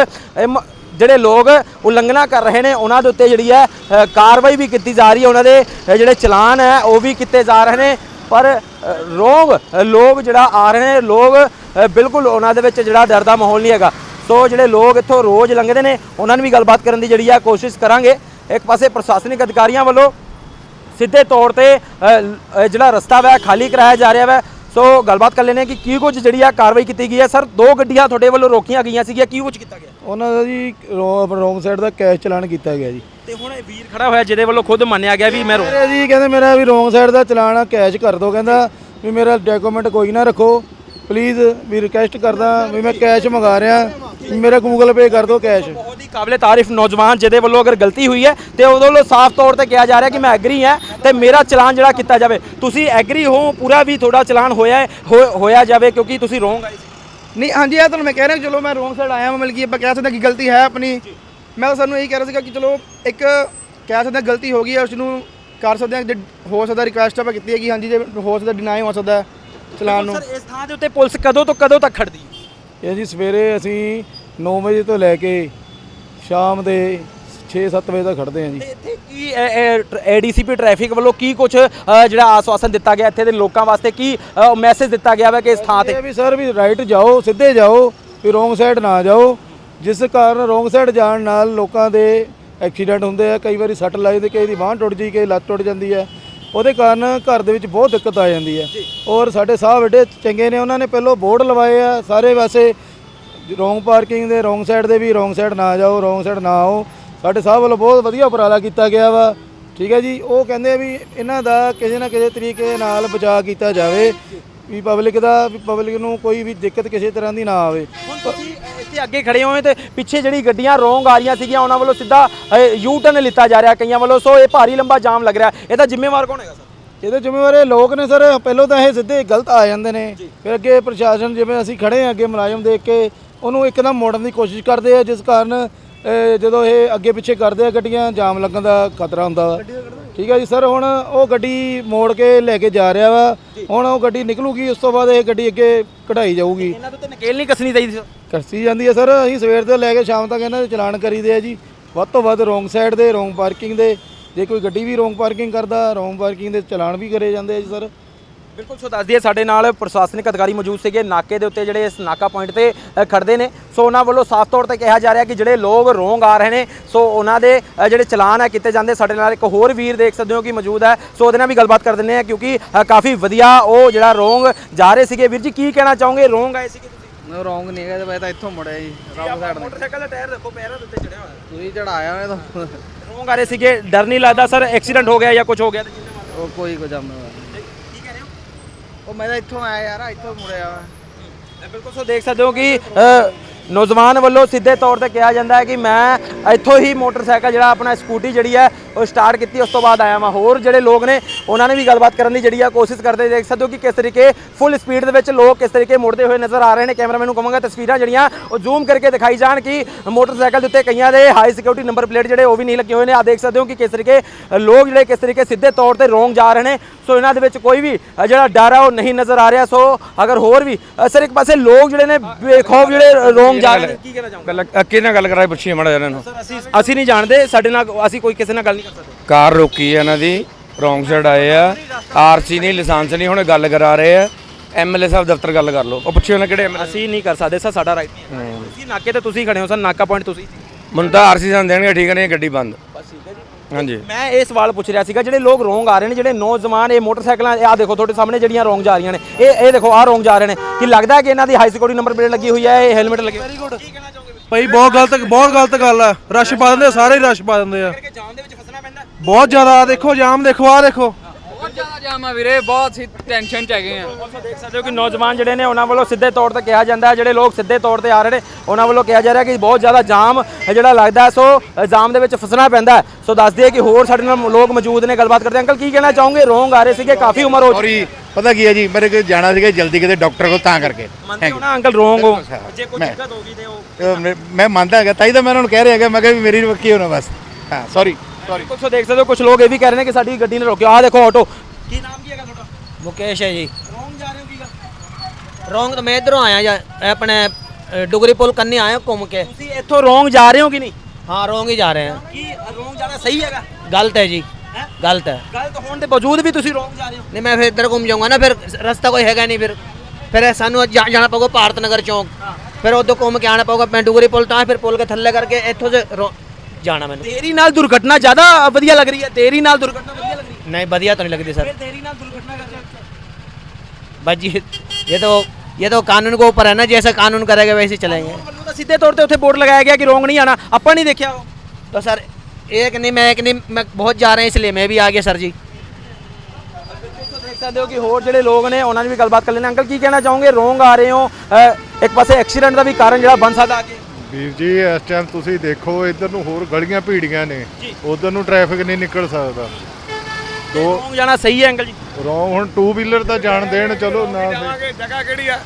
ਜਿਹੜੇ ਲੋਕ ਉਲੰਘਣਾ ਕਰ ਰਹੇ ਨੇ, ਉਹਨਾਂ ਦੇ ਉੱਤੇ ਜਿਹੜੀ ਹੈ ਕਾਰਵਾਈ ਵੀ ਕੀਤੀ ਜਾ ਰਹੀ ਹੈ। ਉਹਨਾਂ ਦੇ ਜਿਹੜੇ ਚਲਾਨ ਹੈ, ਉਹ ਵੀ ਕੀਤੇ ਜਾ ਰਹੇ ਨੇ। ਪਰ ਰੋਗ ਲੋਕ ਜਿਹੜਾ ਆ ਰਹੇ ਨੇ, ਲੋਕ ਬਿਲਕੁਲ ਉਹਨਾਂ ਦੇ ਵਿੱਚ ਜਿਹੜਾ ਡਰ ਦਾ ਮਾਹੌਲ ਨਹੀਂ ਹੈਗਾ। ਸੋ ਜਿਹੜੇ ਲੋਕ ਇੱਥੋਂ ਰੋਜ਼ ਲੰਘਦੇ ਨੇ, ਉਹਨਾਂ ਨੂੰ ਵੀ ਗੱਲਬਾਤ ਕਰਨ ਦੀ ਜਿਹੜੀ ਹੈ, ਕੋਸ਼ਿਸ਼ ਕਰਾਂਗੇ। ਇੱਕ ਪਾਸੇ ਪ੍ਰਸ਼ਾਸਨਿਕ ਅਧਿਕਾਰੀਆਂ ਵੱਲੋਂ ਸਿੱਧੇ ਤੌਰ ਤੇ ਜਿਹੜਾ ਰਸਤਾ ਵਾ, ਖਾਲੀ ਕਰਾਇਆ ਜਾ ਰਿਹਾ ਵਾ। ਸੋ ਗੱਲਬਾਤ ਕਰ ਲੈਣੇ ਕਿ ਕੀ ਕੁਝ ਜਿਹੜੀ ਆ ਕਾਰਵਾਈ ਕੀਤੀ ਗਈ ਹੈ। ਸਰ ਦੋ ਗੱਡੀਆਂ ਤੁਹਾਡੇ ਵੱਲੋਂ ਰੋਕੀਆਂ ਗਈਆਂ ਸੀਗੀਆਂ ਕੀ ਕੁਝ ਕੀਤਾ ਗਿਆ? ਉਹਨਾਂ ਦਾ ਜੀ ਰੋਂਗ ਸਾਈਡ ਦਾ ਕੈਸ਼ ਚਲਾਨ ਕੀਤਾ ਗਿਆ ਜੀ। ਤੇ ਹੁਣ ਇਹ ਵੀਰ ਖੜਾ ਹੋਇਆ ਜਿਹਦੇ ਵੱਲੋਂ ਖੁਦ ਮੰਨਿਆ ਗਿਆ ਵੀ ਮੈਂ ਰੋ ਮੇਰੇ ਜੀ ਕਹਿੰਦੇ ਮੇਰਾ ਵੀ ਰੋਂਗ ਸਾਈਡ ਦਾ ਚਲਾਨ ਆ ਕੈਸ਼ ਕਰ ਦਿਓ ਕਹਿੰਦਾ ਵੀ ਮੇਰਾ ਡਾਕੂਮੈਂਟ ਕੋਈ ਨਾ ਰੱਖੋ। ਪਲੀਜ਼ ਵੀ ਰਿਕੁਐਸਟ ਕਰਦਾ ਵੀ ਮੈਂ ਕੈਸ਼ ਮੰਗਾ ਰਿਹਾ। ਮੇਰਾ ਗੂਗਲ ਪੇ ਕਰ ਦਿਓ ਕੈਸ਼। ਬਹੁਤ ਹੀ ਕਾਬਲੇ ਤਾਰੀਫ ਨੌਜਵਾਨ ਜਿਹਦੇ ਵੱਲੋਂ ਅਗਰ ਗਲਤੀ ਹੋਈ ਹੈ ਤੇ ਉਹਦੇ ਵੱਲੋਂ ਸਾਫ਼ ਤੌਰ ਤੇ ਕਿਹਾ ਜਾ ਰਿਹਾ ਕਿ ਮੈਂ ਐਗਰੀ ਹਾਂ। ਤੇ ਮੇਰਾ ਚਲਾਨ ਜਿਹੜਾ ਕੀਤਾ ਜਾਵੇ ਤੁਸੀਂ ਐਗਰੀ ਹੋ ਪੂਰਾ ਵੀ ਤੁਹਾਡਾ ਚਲਾਨ ਹੋਇਆ ਹੋਇਆ ਜਾਵੇ ਕਿਉਂਕਿ ਤੁਸੀਂ ਰੋਂਗ ਆਏ ਸੀ। ਨਹੀਂ ਹਾਂਜੀ ਇਹ ਤੁਹਾਨੂੰ ਮੈਂ ਕਹਿ ਰਿਹਾ ਕਿ ਚਲੋ ਮੈਂ ਰੋਂਗ ਸਾਈਡ ਆਇਆ ਹਾਂ ਮਤਲਬ ਕਿ ਆਪਾਂ ਕਹਿ ਸਕਦੇ ਹਾਂ ਕਿ ਗਲਤੀ ਹੈ ਆਪਣੀ। ਮੈਂ ਤਾਂ ਸਾਨੂੰ ਇਹੀ ਕਹਿ ਰਿਹਾ ਸੀਗਾ ਕਿ ਚਲੋ ਇੱਕ ਕਹਿ ਸਕਦੇ ਹਾਂ ਗਲਤੀ ਹੋ ਗਈ ਹੈ ਉਸ ਨੂੰ ਕਰ ਸਕਦੇ ਹਾਂ ਜੇ ਹੋ ਸਕਦਾ ਰਿਕੁਐਸਟ ਆਪਾਂ ਕੀਤੀ ਹੈ ਕਿ ਹਾਂਜੀ ਜੇ ਹੋ ਸਕਦਾ ਡਿਨਾਈ ਹੋ ਸਕਦਾ ਹੈ ਚਲਾਨ ਨੂੰ। ਸਰ ਇਸ ਥਾਂ ਦੇ ਉੱਤੇ ਪੁਲਿਸ ਕਦੋਂ ਤੋਂ ਕਦੋਂ ਤੱਕ ਖੜਦੀ ਹੈ? ਇਹ ਜੀ ਸਵੇਰੇ ਅਸੀਂ 9 ਵਜੇ ਤੋਂ ਲੈ ਕੇ ਸ਼ਾਮ ਦੇ 6-7 ਵਜੇ ਤੱਕ ਖੜਦੇ ਹਾਂ ਜੀ। ਤੇ ਇੱਥੇ ਕੀ ਏਡੀਸੀਪੀ ਟ੍ਰੈਫਿਕ ਵੱਲੋਂ ਕੀ ਕੁਝ ਜਿਹੜਾ ਆਸਵਾਸਨ ਦਿੱਤਾ ਗਿਆ ਇੱਥੇ ਦੇ ਲੋਕਾਂ ਵਾਸਤੇ? ਕੀ ਮੈਸੇਜ ਦਿੱਤਾ ਗਿਆ ਵਾ ਕਿ ਇਸ ਥਾਂ ਤੇ? ਇਹ ਵੀ ਸਰ ਵੀ ਰਾਈਟ ਜਾਓ ਸਿੱਧੇ ਜਾਓ ਵੀ ਰੋਂਗ ਸਾਈਡ ਨਾ ਜਾਓ। ਜਿਸ ਕਾਰਨ ਰੋਂਗ ਸਾਈਡ ਜਾਣ ਨਾਲ ਲੋਕਾਂ ਦੇ ਐਕਸੀਡੈਂਟ ਹੁੰਦੇ ਆ ਕਈ ਵਾਰੀ ਸੱਟ ਲੱਗ ਜਾਂਦੀ ਕਈ ਦੀ ਬਾਂਹ ਟੁੱਟ ਜੀ ਕਈ ਲੱਤ ਟੁੱਟ ਜਾਂਦੀ ਹੈ ਉਹਦੇ ਕਾਰਨ ਘਰ ਦੇ ਵਿੱਚ ਬਹੁਤ ਦਿੱਕਤ ਆ ਜਾਂਦੀ ਹੈ ਔਰ ਸਾਡੇ ਸਾਹਿਬ ਵੱਡੇ ਚੰਗੇ ਨੇ ਉਹਨਾਂ ਨੇ ਪਹਿਲਾਂ ਬੋਰਡ ਲਵਾਏ ਆ ਸਾਰੇ ਪਾਸੇ। ਰੋਂਗ ਪਾਰਕਿੰਗ ਦੇ ਰੋਂਗ ਸਾਈਡ ਦੇ ਵੀ ਰੋਂਗ ਸਾਈਡ ਨਾ ਜਾਓ ਰੋਂਗ ਸਾਈਡ ਨਾ ਆਓ। ਸਾਡੇ ਸਾਹਿਬ ਵੱਲੋਂ ਬਹੁਤ ਵਧੀਆ ਉਪਰਾਲਾ ਕੀਤਾ ਗਿਆ ਵਾ। ਠੀਕ ਹੈ ਜੀ ਉਹ ਕਹਿੰਦੇ ਆ ਵੀ ਇਹਨਾਂ ਦਾ ਕਿਸੇ ਨਾ ਕਿਸੇ ਤਰੀਕੇ ਨਾਲ ਬਚਾਅ ਕੀਤਾ ਜਾਵੇ ਵੀ ਪਬਲਿਕ ਦਾ ਵੀ ਪਬਲਿਕ ਨੂੰ ਕੋਈ ਵੀ ਦਿੱਕਤ ਕਿਸੇ ਤਰ੍ਹਾਂ ਦੀ ਨਾ ਆਵੇ। ਹੁਣ ਤੁਸੀਂ ਇੱਥੇ ਅੱਗੇ ਖੜੇ ਹੋਏ ਤੇ ਪਿੱਛੇ ਜਿਹੜੀ ਗੱਡੀਆਂ ਰੋਂਗ ਆ ਰਹੀਆਂ ਸੀਗੀਆਂ ਉਹਨਾਂ ਵੱਲੋਂ ਸਿੱਧਾ ਯੂ ਟਰਨ ਲਿੱਤਾ ਜਾ ਰਿਹਾ ਕਈਆਂ ਵੱਲੋਂ। ਸੋ ਇਹ ਭਾਰੀ ਲੰਬਾ ਜਾਮ ਲੱਗ ਰਿਹਾ। ਇਹਦਾ ਜ਼ਿੰਮੇਵਾਰ ਕੌਣ ਹੈਗਾ ਸਰ? ਇਹਦੇ ਜ਼ਿੰਮੇਵਾਰ ਇਹ ਲੋਕ ਨੇ ਸਰ। ਪਹਿਲਾਂ ਤਾਂ ਇਹ ਸਿੱਧੇ ਗਲਤ ਆ ਜਾਂਦੇ ਨੇ। ਫਿਰ ਅੱਗੇ ਪ੍ਰਸ਼ਾਸਨ ਜਿਵੇਂ ਅਸੀਂ ਖੜੇ ਆ ਅੱਗੇ ਮੁਲਾਜ਼ਮ ਦੇਖ ਕੇ ਉਹਨੂੰ ਇੱਕਦਮ ਮੋੜਨ ਦੀ ਕੋਸ਼ਿਸ਼ ਕਰਦੇ ਆ ਜਿਸ ਕਾਰਨ ਅਹ, ਜਦੋਂ ਇਹ ਅੱਗੇ ਪਿੱਛੇ ਕਰਦੇ ਆ ਗੱਡੀਆਂ ਜਾਮ ਲੱਗਣ ਦਾ ਖਤਰਾ ਹੁੰਦਾ ਵਾ। ਠੀਕ ਹੈ ਜੀ ਸਰ ਹੁਣ ਉਹ ਗੱਡੀ ਮੋੜ ਕੇ ਲੈ ਕੇ ਜਾ ਰਿਹਾ ਵਾ। ਹੁਣ ਉਹ ਗੱਡੀ ਨਿਕਲੂਗੀ ਉਸ ਤੋਂ ਬਾਅਦ ਇਹ ਗੱਡੀ ਅੱਗੇ ਕਢਾਈ ਜਾਊਗੀ। ਇਹਨਾਂ ਤੋਂ ਤੇ ਨਕੇਲ ਨਹੀਂ ਕੱਸਣੀ ਚਾਹੀਦੀ ਕੱਸੀ ਜਾਂਦੀ ਹੈ ਸਰ ਅਸੀਂ ਸਵੇਰ ਤੋਂ ਲੈ ਕੇ ਸ਼ਾਮ ਤੱਕ ਇਹਨਾਂ ਦੇ ਚਲਾਨ ਕਰੀਦੇ ਆ ਜੀ। ਵੱਧ ਤੋਂ ਵੱਧ ਰੋਂਗ ਸਾਈਡ ਦੇ ਰੋਂਗ ਪਾਰਕਿੰਗ ਦੇ। ਜੇ ਕੋਈ ਗੱਡੀ ਵੀ ਰੋਂਗ ਪਾਰਕਿੰਗ ਕਰਦਾ ਰੋਂਗ ਪਾਰਕਿੰਗ ਦੇ ਚਲਾਨ ਵੀ ਕਰੇ ਜਾਂਦੇ ਆ ਜੀ ਸਰ। ਬਿਲਕੁਲ ਸੋ ਦੱਸ ਦਈਏ ਸਾਡੇ ਨਾਲ ਪ੍ਰਸ਼ਾਸਨਿਕ ਅਧਿਕਾਰੀ ਮੌਜੂਦ ਸੀਗੇ ਨਾਕੇ ਦੇ ਉੱਤੇ ਜਿਹੜੇ ਇਸ ਨਾਕਾ ਪੁਆਇੰਟ ਤੇ ਅ, ਖੜਦੇ ਨੇ। ਸੋ ਉਹਨਾਂ ਵੱਲੋਂ ਸਾਫ਼ ਤੌਰ ਤੇ ਕਿਹਾ ਜਾ ਰਿਹਾ ਕਿ ਜਿਹੜੇ ਲੋਕ ਰੋਂਗ ਆ ਰਹੇ ਨੇ ਸੋ ਉਹਨਾਂ ਦੇ ਅ, ਜਿਹੜੇ ਚਲਾਨ ਹੈ ਕੀਤੇ ਜਾਂਦੇ ਸਾਡੇ ਨਾਲ ਇੱਕ ਹੋਰ ਵੀਰ ਦੇਖ ਸਕਦੇ ਹੋ ਕਿ ਮੌਜੂਦ ਹੈ। ਸੋ ਉਹਦੇ ਨਾਲ ਵੀ ਗੱਲਬਾਤ ਕਰ ਦਿੰਦੇ ਆ ਕਿਉਂਕਿ ਅ, ਕਾਫੀ ਵਧੀਆ ਉਹ ਜਿਹੜਾ ਰੋਂਗ ਜਾ ਰਹੇ ਸੀਗੇ। ਵੀਰ ਜੀ ਕੀ ਕਹਿਣਾ ਚਾਹੋਗੇ? ਰੋਂਗ ਆਏ ਸੀਗੇ ਤੁਸੀਂ? ਮੈਂ ਰੋਂਗ ਨਹੀਂ ਹੈਗਾ ਤੇ ਮੈਂ ਤਾਂ ਇੱਥੋਂ ਮੁੜਿਆ ਜੀ ਰੋਂਗ ਸਾਈਡ ਮੋਟਰਸਾਈਕਲ ਦਾ ਟਾਇਰ ਦੇਖੋ ਪੈਰਾਂ ਦੇ ਉੱਤੇ ਚੜਿਆ ਹੋਇਆ। ਤੁਸੀਂ ਚੜਾਇਆ ਮੈਂ ਤਾਂ। ਰੋਂਗ ਆ ਰਹੇ ਸੀਗੇ ਡਰ ਨਹੀਂ ਲੱਗਦਾ ਸਰ ਐਕਸੀਡੈਂਟ ਹੋ ਗਿਆ ਜਾਂ ਕੁਝ ਹੋ ਗਿਆ? ਤੇ ਜ਼ਿੰਮੇਵਾਰ ਉਹ ਕੋਈ ਕੋ ਜਾਮੇ ਉਹ ਮੈਂ ਤਾਂ ਇੱਥੋਂ ਆਇਆ ਯਾਰ ਇੱਥੋਂ ਮੁੜਿਆ ਵਾ ਬਿਲਕੁਲ ਸੋ ਦੇਖ ਸਕਦੇ ਹੋ ਕਿ ਅ, ਨੌਜਵਾਨ ਵੱਲੋਂ ਸਿੱਧੇ ਤੌਰ ਤੇ ਕਿਹਾ ਜਾਂਦਾ ਹੈ ਕਿ ਮੈਂ ਇੱਥੋਂ ਹੀ ਮੋਟਰਸਾਈਕਲ ਜਿਹੜਾ ਆਪਣਾ ਸਕੂਟੀ ਜਿਹੜੀ ਹੈ ਉਹ ਸਟਾਰਟ ਕੀਤੀ ਉਸ ਤੋਂ ਬਾਅਦ ਆਇਆ ਮੈਂ ਹੋਰ ਜਿਹੜੇ ਲੋਕ ਨੇ ਉਹਨਾਂ ਨੇ ਵੀ ਗੱਲਬਾਤ ਕਰਨ ਦੀ ਜਿਹੜੀ ਆ ਕੋਸ਼ਿਸ਼ ਕਰਦੇ ਦੇਖ ਸਕਦੇ ਹੋ ਕਿ ਕਿਸ ਤਰੀਕੇ ਫੁੱਲ ਸਪੀਡ ਦੇ ਵਿੱਚ ਲੋਕ ਕਿਸ ਤਰੀਕੇ ਮੁੜਦੇ ਹੋਏ ਨਜ਼ਰ ਆ ਰਹੇ ਨੇ। ਕੈਮਰਾਮੈਨ ਨੂੰ ਕਹਾਂਗਾ ਤਸਵੀਰਾਂ ਜਿਹੜੀਆਂ ਉਹ ਜ਼ੂਮ ਕਰਕੇ ਦਿਖਾਈ ਜਾਣ ਕਿ ਮੋਟਰਸਾਈਕਲ ਦੇ ਉੱਤੇ ਕਈਆਂ ਦੇ ਹਾਈ ਸਿਕਿਉਰਿਟੀ ਨੰਬਰ ਪਲੇਟ ਜਿਹੜੇ ਉਹ ਵੀ ਨਹੀਂ ਲੱਗੇ ਹੋਏ ਨੇ। ਆ ਦੇਖ ਸਕਦੇ ਹੋ ਕਿ ਕਿਸ ਤਰੀਕੇ ਲੋਕ ਜਿਹੜੇ ਕਿਸ ਤਰੀਕੇ ਸਿੱਧੇ ਤੌਰ ਤੇ ਰੋਂਗ ਜਾ ਰਹੇ ਨੇ। ਸੋ ਇਹਨਾਂ ਦੇ ਵਿੱਚ ਕੋਈ ਵੀ ਜਿਹੜਾ ਡਰ ਆ ਉਹ ਨਹੀਂ ਨਜ਼ਰ ਆ ਰਿਹਾ। ਸੋ ਅਗਰ ਹੋਰ ਵੀ ਅ, ਸਰ ਇੱਕ ਪਾਸੇ ਲੋਕ ਜਿਹੜੇ ਨੇ ਬੇਖੌਫ ਜਿਹੜੇ ਰੋਂਗ ਨੇ ਕੀ ਕਹਿਣਾ ਚਾਹੋਗੇ? ਗੱਲ ਨਾਲ ਗੱਲ ਕਰਾਏ ਪੁੱਛੀਏ ਮਾੜਾ ਇਹਨਾਂ ਨੂੰ। ਸਰ ਅਸੀਂ ਅਸੀਂ ਨਹੀਂ ਜਾਣਦੇ ਸਾਡੇ ਨਾਲ ਅਸੀਂ ਕੋਈ ਕਿਸੇ ਨਾਲ ਗੱਲ ਨਹੀਂ ਕਰ ਸਕਦੇ। ਕਾਰ ਰੋਕੀ ਹੈ ਇਹਨਾਂ ਦੀ ਰੋਂਗ ਸਾਈਡ ਆਏ ਆ। ਆਰਸੀ ਨਹੀਂ ਲਾਇਸੈਂਸ ਨਹੀਂ ਹੁਣ ਗੱਲ ਕਰਾ ਰਹੇ ਆ। ਐਮਐਲਏ ਸਾਹਿਬ ਦਫ਼ਤਰ ਗੱਲ ਕਰ ਲਓ। ਉਹ ਪੁੱਛਿਓ ਉਹਨਾਂ ਕਿਹੜੇ ਅਸੀਂ ਨਹੀਂ ਕਰ ਸਕਦੇ ਸਰ ਸਾਡਾ ਰਾਈਟ ਨਹੀਂ ਹੈ। ਤੁਸੀਂ ਨਾਕੇ ਤੇ ਤੁਸੀਂ ਖੜੇ ਹੋ ਸਰ ਨਾਕਾ ਪੁਆਇੰਟ ਤੁਸੀਂ ਮੈਨੂੰ ਤਾਂ ਆਰਸੀ ਸਾਨੂੰ ਦੇਣਗੇ ਠੀਕ ਨਹੀਂ ਗੱਡੀ ਬੰਦ। ਹਾਂਜੀ। ਮੈਂ ਇਹ ਸਵਾਲ ਪੁੱਛ ਰਿਹਾ ਸੀਗਾ ਜਿਹੜੇ ਲੋਕ ਰੋਂਗ ਆ ਰਹੇ ਨੇ ਜਿਹੜੇ ਨੌਜਵਾਨ ਇਹ ਮੋਟਰਸਾਈਕਲਾਂ ਆ ਦੇਖੋ ਤੁਹਾਡੇ ਸਾਹਮਣੇ ਜਿਹੜੀਆਂ ਰੋਂਗ ਜਾ ਰਹੀਆਂ ਨੇ ਇਹ ਇਹ ਦੇਖੋ ਆ ਰੋਂਗ ਜਾ ਰਹੇ ਨੇ। ਕੀ ਲੱਗਦਾ ਹੈ ਕਿ ਇਹਨਾਂ ਦੀ ਹਾਈ ਸਿਕਿਉਰਿਟੀ ਨੰਬਰ ਪਲੇਟ ਲੱਗੀ ਹੋਈ ਹੈ ਇਹ ਹੈਲਮਟ ਲੱਗੇ ਵੈਰੀ ਗੁੱਡ ਕੀ ਕਹਿਣਾ ਚਾਹੋਗੇ ਭਾਈ ਬਹੁਤ ਗਲਤ ਬਹੁਤ ਗਲਤ ਗੱਲ ਆ ਰਸ਼ ਪਾ ਦਿੰਦੇ ਸਾਰੇ ਹੀ ਰਸ਼ ਪਾ ਦਿੰਦੇ ਆ। ਕਿ ਜਾਮ ਦੇ ਵਿੱਚ ਫਸਣਾ ਪੈਂਦਾ। ਬਹੁਤ ਜ਼ਿਆਦਾ ਆਹ ਦੇਖੋ ਜਾਮ ਦੇਖੋ ਆ ਦੇਖੋ। ਜ਼ਿਆਦਾ ਜਾਮ ਵੀਰੇ ਬਹੁਤ ਸੀ ਟੈਨਸ਼ਨ ਚ ਹੈਗੇ ਆ। ਦੇਖ ਸਕਦੇ ਹੋ ਕਿ ਨੌਜਵਾਨ ਜਿਹੜੇ ਨੇ ਉਹਨਾਂ ਵੱਲੋਂ ਸਿੱਧੇ ਤੌਰ ਤੇ ਕਿਹਾ ਜਾਂਦਾ ਹੈ ਜਿਹੜੇ ਲੋਕ ਸਿੱਧੇ ਤੌਰ ਤੇ ਆ ਰਹੇ ਨੇ ਉਹਨਾਂ ਵੱਲੋਂ ਕਿਹਾ ਜਾ ਰਿਹਾ ਕਿ ਬਹੁਤ ਜ਼ਿਆਦਾ ਜਾਮ ਹੈ ਜਿਹੜਾ ਲੱਗਦਾ ਹੈ, ਸੋ ਜਾਮ ਦੇ ਵਿੱਚ ਫਸਣਾ ਪੈਂਦਾ ਹੈ। ਸੋ ਦੱਸ ਦਈਏ ਕਿ ਹੋਰ ਸਾਡੇ ਨਾਲ ਲੋਕ ਮੌਜੂਦ ਨੇ ਗੱਲਬਾਤ ਕਰਦੇ ਅੰਕਲ ਕੀ ਕਹਿਣਾ ਚਾਹੋਗੇ? ਰੋਂਗ ਆ ਰਹੇ ਸੀਗੇ ਕਾਫੀ ਉਮਰ ਹੋ ਚੁੱਕੀ ਸੌਰੀ ਪਤਾ ਕੀ ਹੈ ਜੀ ਮੇਰੇ ਕੋਲ ਜਾਣਾ ਸੀਗਾ ਜਲਦੀ ਕਿਤੇ ਡਾਕਟਰ ਕੋਲ ਤਾਂ ਕਰਕੇ। ਮੰਨਦੇ ਹੋ ਨਾ ਅੰਕਲ ਰੋਂਗ ਹੋ। ਜੇ ਕੋਈ ਮੈਂ- ਦਿੱਕਤ ਹੋ ਗਈ ਤੇ ਉਹ ਮੈਂ- ਮੈਂ ਮੰਨਦਾ ਹੈਗਾ ਤਾਂ ਹੀ ਤਾਂ ਮੈਂ ਉਹਨਾਂ ਨੂੰ ਕਹਿ ਰਿਹਾ ਹੈਗਾ ਮੈਂ ਕਿਹਾ ਵੀ ਮੇਰੀ ਰੁਕੀ ਹੋਣਾ ਬਸ। ਹਾਂ ਸੌਰੀ ਸੋ ਦੇਖ ਸਕਦੇ ਹੋ ਕੁਝ ਲੋਕ ਇਹ ਵੀ ਕਹਿ ਰਹੇ ਨੇ ਕਿ ਸਾਡੀ ਗੱਡੀ ਨੇ ਰੋਕਿਆ ਆਹ ਦੇਖੋ ਆਟੋ ਕੀ ਨਾਮ ਕੀ ਹੈਗਾ ਤੁਹਾਡਾ? ਮੁਕੇਸ਼ ਹੈ ਜੀ। ਰੋਂਗ ਜਾ ਰਹੇ ਹੋ ਕੀ ਰੋਂਗ ਤਾਂ ਮੈਂ ਇਧਰੋਂ ਆਇਆ ਜਾਂ ਆਪਣੇ ਡੁਗਰੀ ਪੁਲ ਕੰਨੇ ਆਇਆ ਘੁੰਮ ਕੇ। ਤੁਸੀਂ ਇੱਥੋਂ ਰੋਂਗ ਜਾ ਰਹੇ ਹੋ ਕਿ ਨਹੀਂ? ਹਾਂ ਰੋਂਗ ਹੀ ਜਾ ਰਹੇ ਹਾਂ। ਕੀ ਰੋਂਗ ਜਾਣਾ ਸਹੀ ਹੈਗਾ? ਗਲਤ ਹੈ ਜੀ। ਗਲਤ ਹੈ। ਗਲਤ ਹੋਣ ਦੇ ਬਾਵਜੂਦ ਵੀ ਤੁਸੀਂ ਰੋਂਗ ਜਾ ਰਹੇ ਹੋ। ਨਹੀਂ ਮੈਂ ਫਿਰ ਇੱਧਰ ਘੁੰਮ ਜਾਊਂਗਾ ਨਾ ਫਿਰ ਰਸਤਾ ਕੋਈ ਹੈਗਾ ਨਹੀਂ ਫਿਰ। ਫਿਰ ਸਾਨੂੰ ਜਾਣਾ ਪਊਗਾ ਭਾਰਤ ਨਗਰ ਚੌਂਕ। ਫਿਰ ਉਦੋਂ ਘੁੰਮ ਕੇ ਆਣਾ ਪਊਗਾ ਮੈਂ ਡੁਗਰੀ ਪੁਲ ਤਾਂ ਫਿਰ ਪੁਲ ਕੇ ਥੱਲੇ ਕਰਕੇ ਇੱਥੋਂ ਸੇ जाना मैंने ਤੇਰੀ ਨਾਲ ਦੁਰਘਟਨਾ ਜ਼ਿਆਦਾ ਵਧੀਆ ਲੱਗ ਰਹੀ ਹੈ ਤੇਰੀ ਨਾਲ ਦੁਰਘਟਨਾ ਵਧੀਆ ਲੱਗ ਰਹੀ ਹੈ नहीं बढ़िया तो नहीं लगती सर ਫਿਰ ਤੇਰੀ ਨਾਲ ਦੁਰਘਟਨਾ ਕਰਕੇ बस जी ये तो ये तो कानून के ऊपर है ना जैसा कानून करेगा वैसे ही चलेंगे ਵੱਲੋਂ ਤਾਂ ਸਿੱਧੇ ਤੌਰ ਤੇ ਉੱਥੇ ਬੋਰਡ ਲਗਾਇਆ ਗਿਆ ਕਿ ਰੋਂਗ ਨਹੀਂ ਆਣਾ ਆਪਾਂ ਨਹੀਂ ਦੇਖਿਆ ਉਹ तो सर एक नहीं मैं एक नहीं मैं बहुत जा रहे हैं इसलिए मैं भी आ गया सर जी ਦੇਖ ਸਕਦੇ ਹੋ ਕਿ ਹੋਰ ਜਿਹੜੇ ਲੋਕ ਨੇ ਉਹਨਾਂ ਨੇ ਵੀ ਗੱਲਬਾਤ ਕਰ ਲੈਣਾ ਅੰਕਲ ਕੀ ਕਹਿਣਾ ਚਾਹੋਗੇ ਰੋਂਗ ਆ ਰਹੇ ਹੋ ਅ, ਇੱਕ ਪਾਸੇ ਐਕਸੀਡੈਂਟ ਦਾ ਵੀ ਕਾਰਨ ਜਿਹੜਾ ਬਣ ਸਕਦਾ ਅੱਗੇ ਵੀਰ ਜੀ ਇਸ ਟਾਈਮ ਤੁਸੀਂ ਦੇਖੋ ਇੱਧਰ ਨੂੰ ਹੋਰ ਗਲੀਆਂ ਭੀੜੀਆਂ ਨੇ। ਉਧਰ ਨੂੰ ਟ੍ਰੈਫਿਕ ਨਹੀਂ ਨਿਕਲ ਸਕਦਾ। ਦੋ ਰੋਂਗ ਜਾਣਾ ਸਹੀ ਹੈ ਅੰਕਲ ਜੀ। ਰੌਂਗ ਹੁਣ ਟੂ ਵੀਲਰ ਤਾਂ ਜਾਣ ਦੇਣ ਚਲੋ ਨਾ। ਜਗ੍ਹਾ ਕਿਹੜੀ ਆ?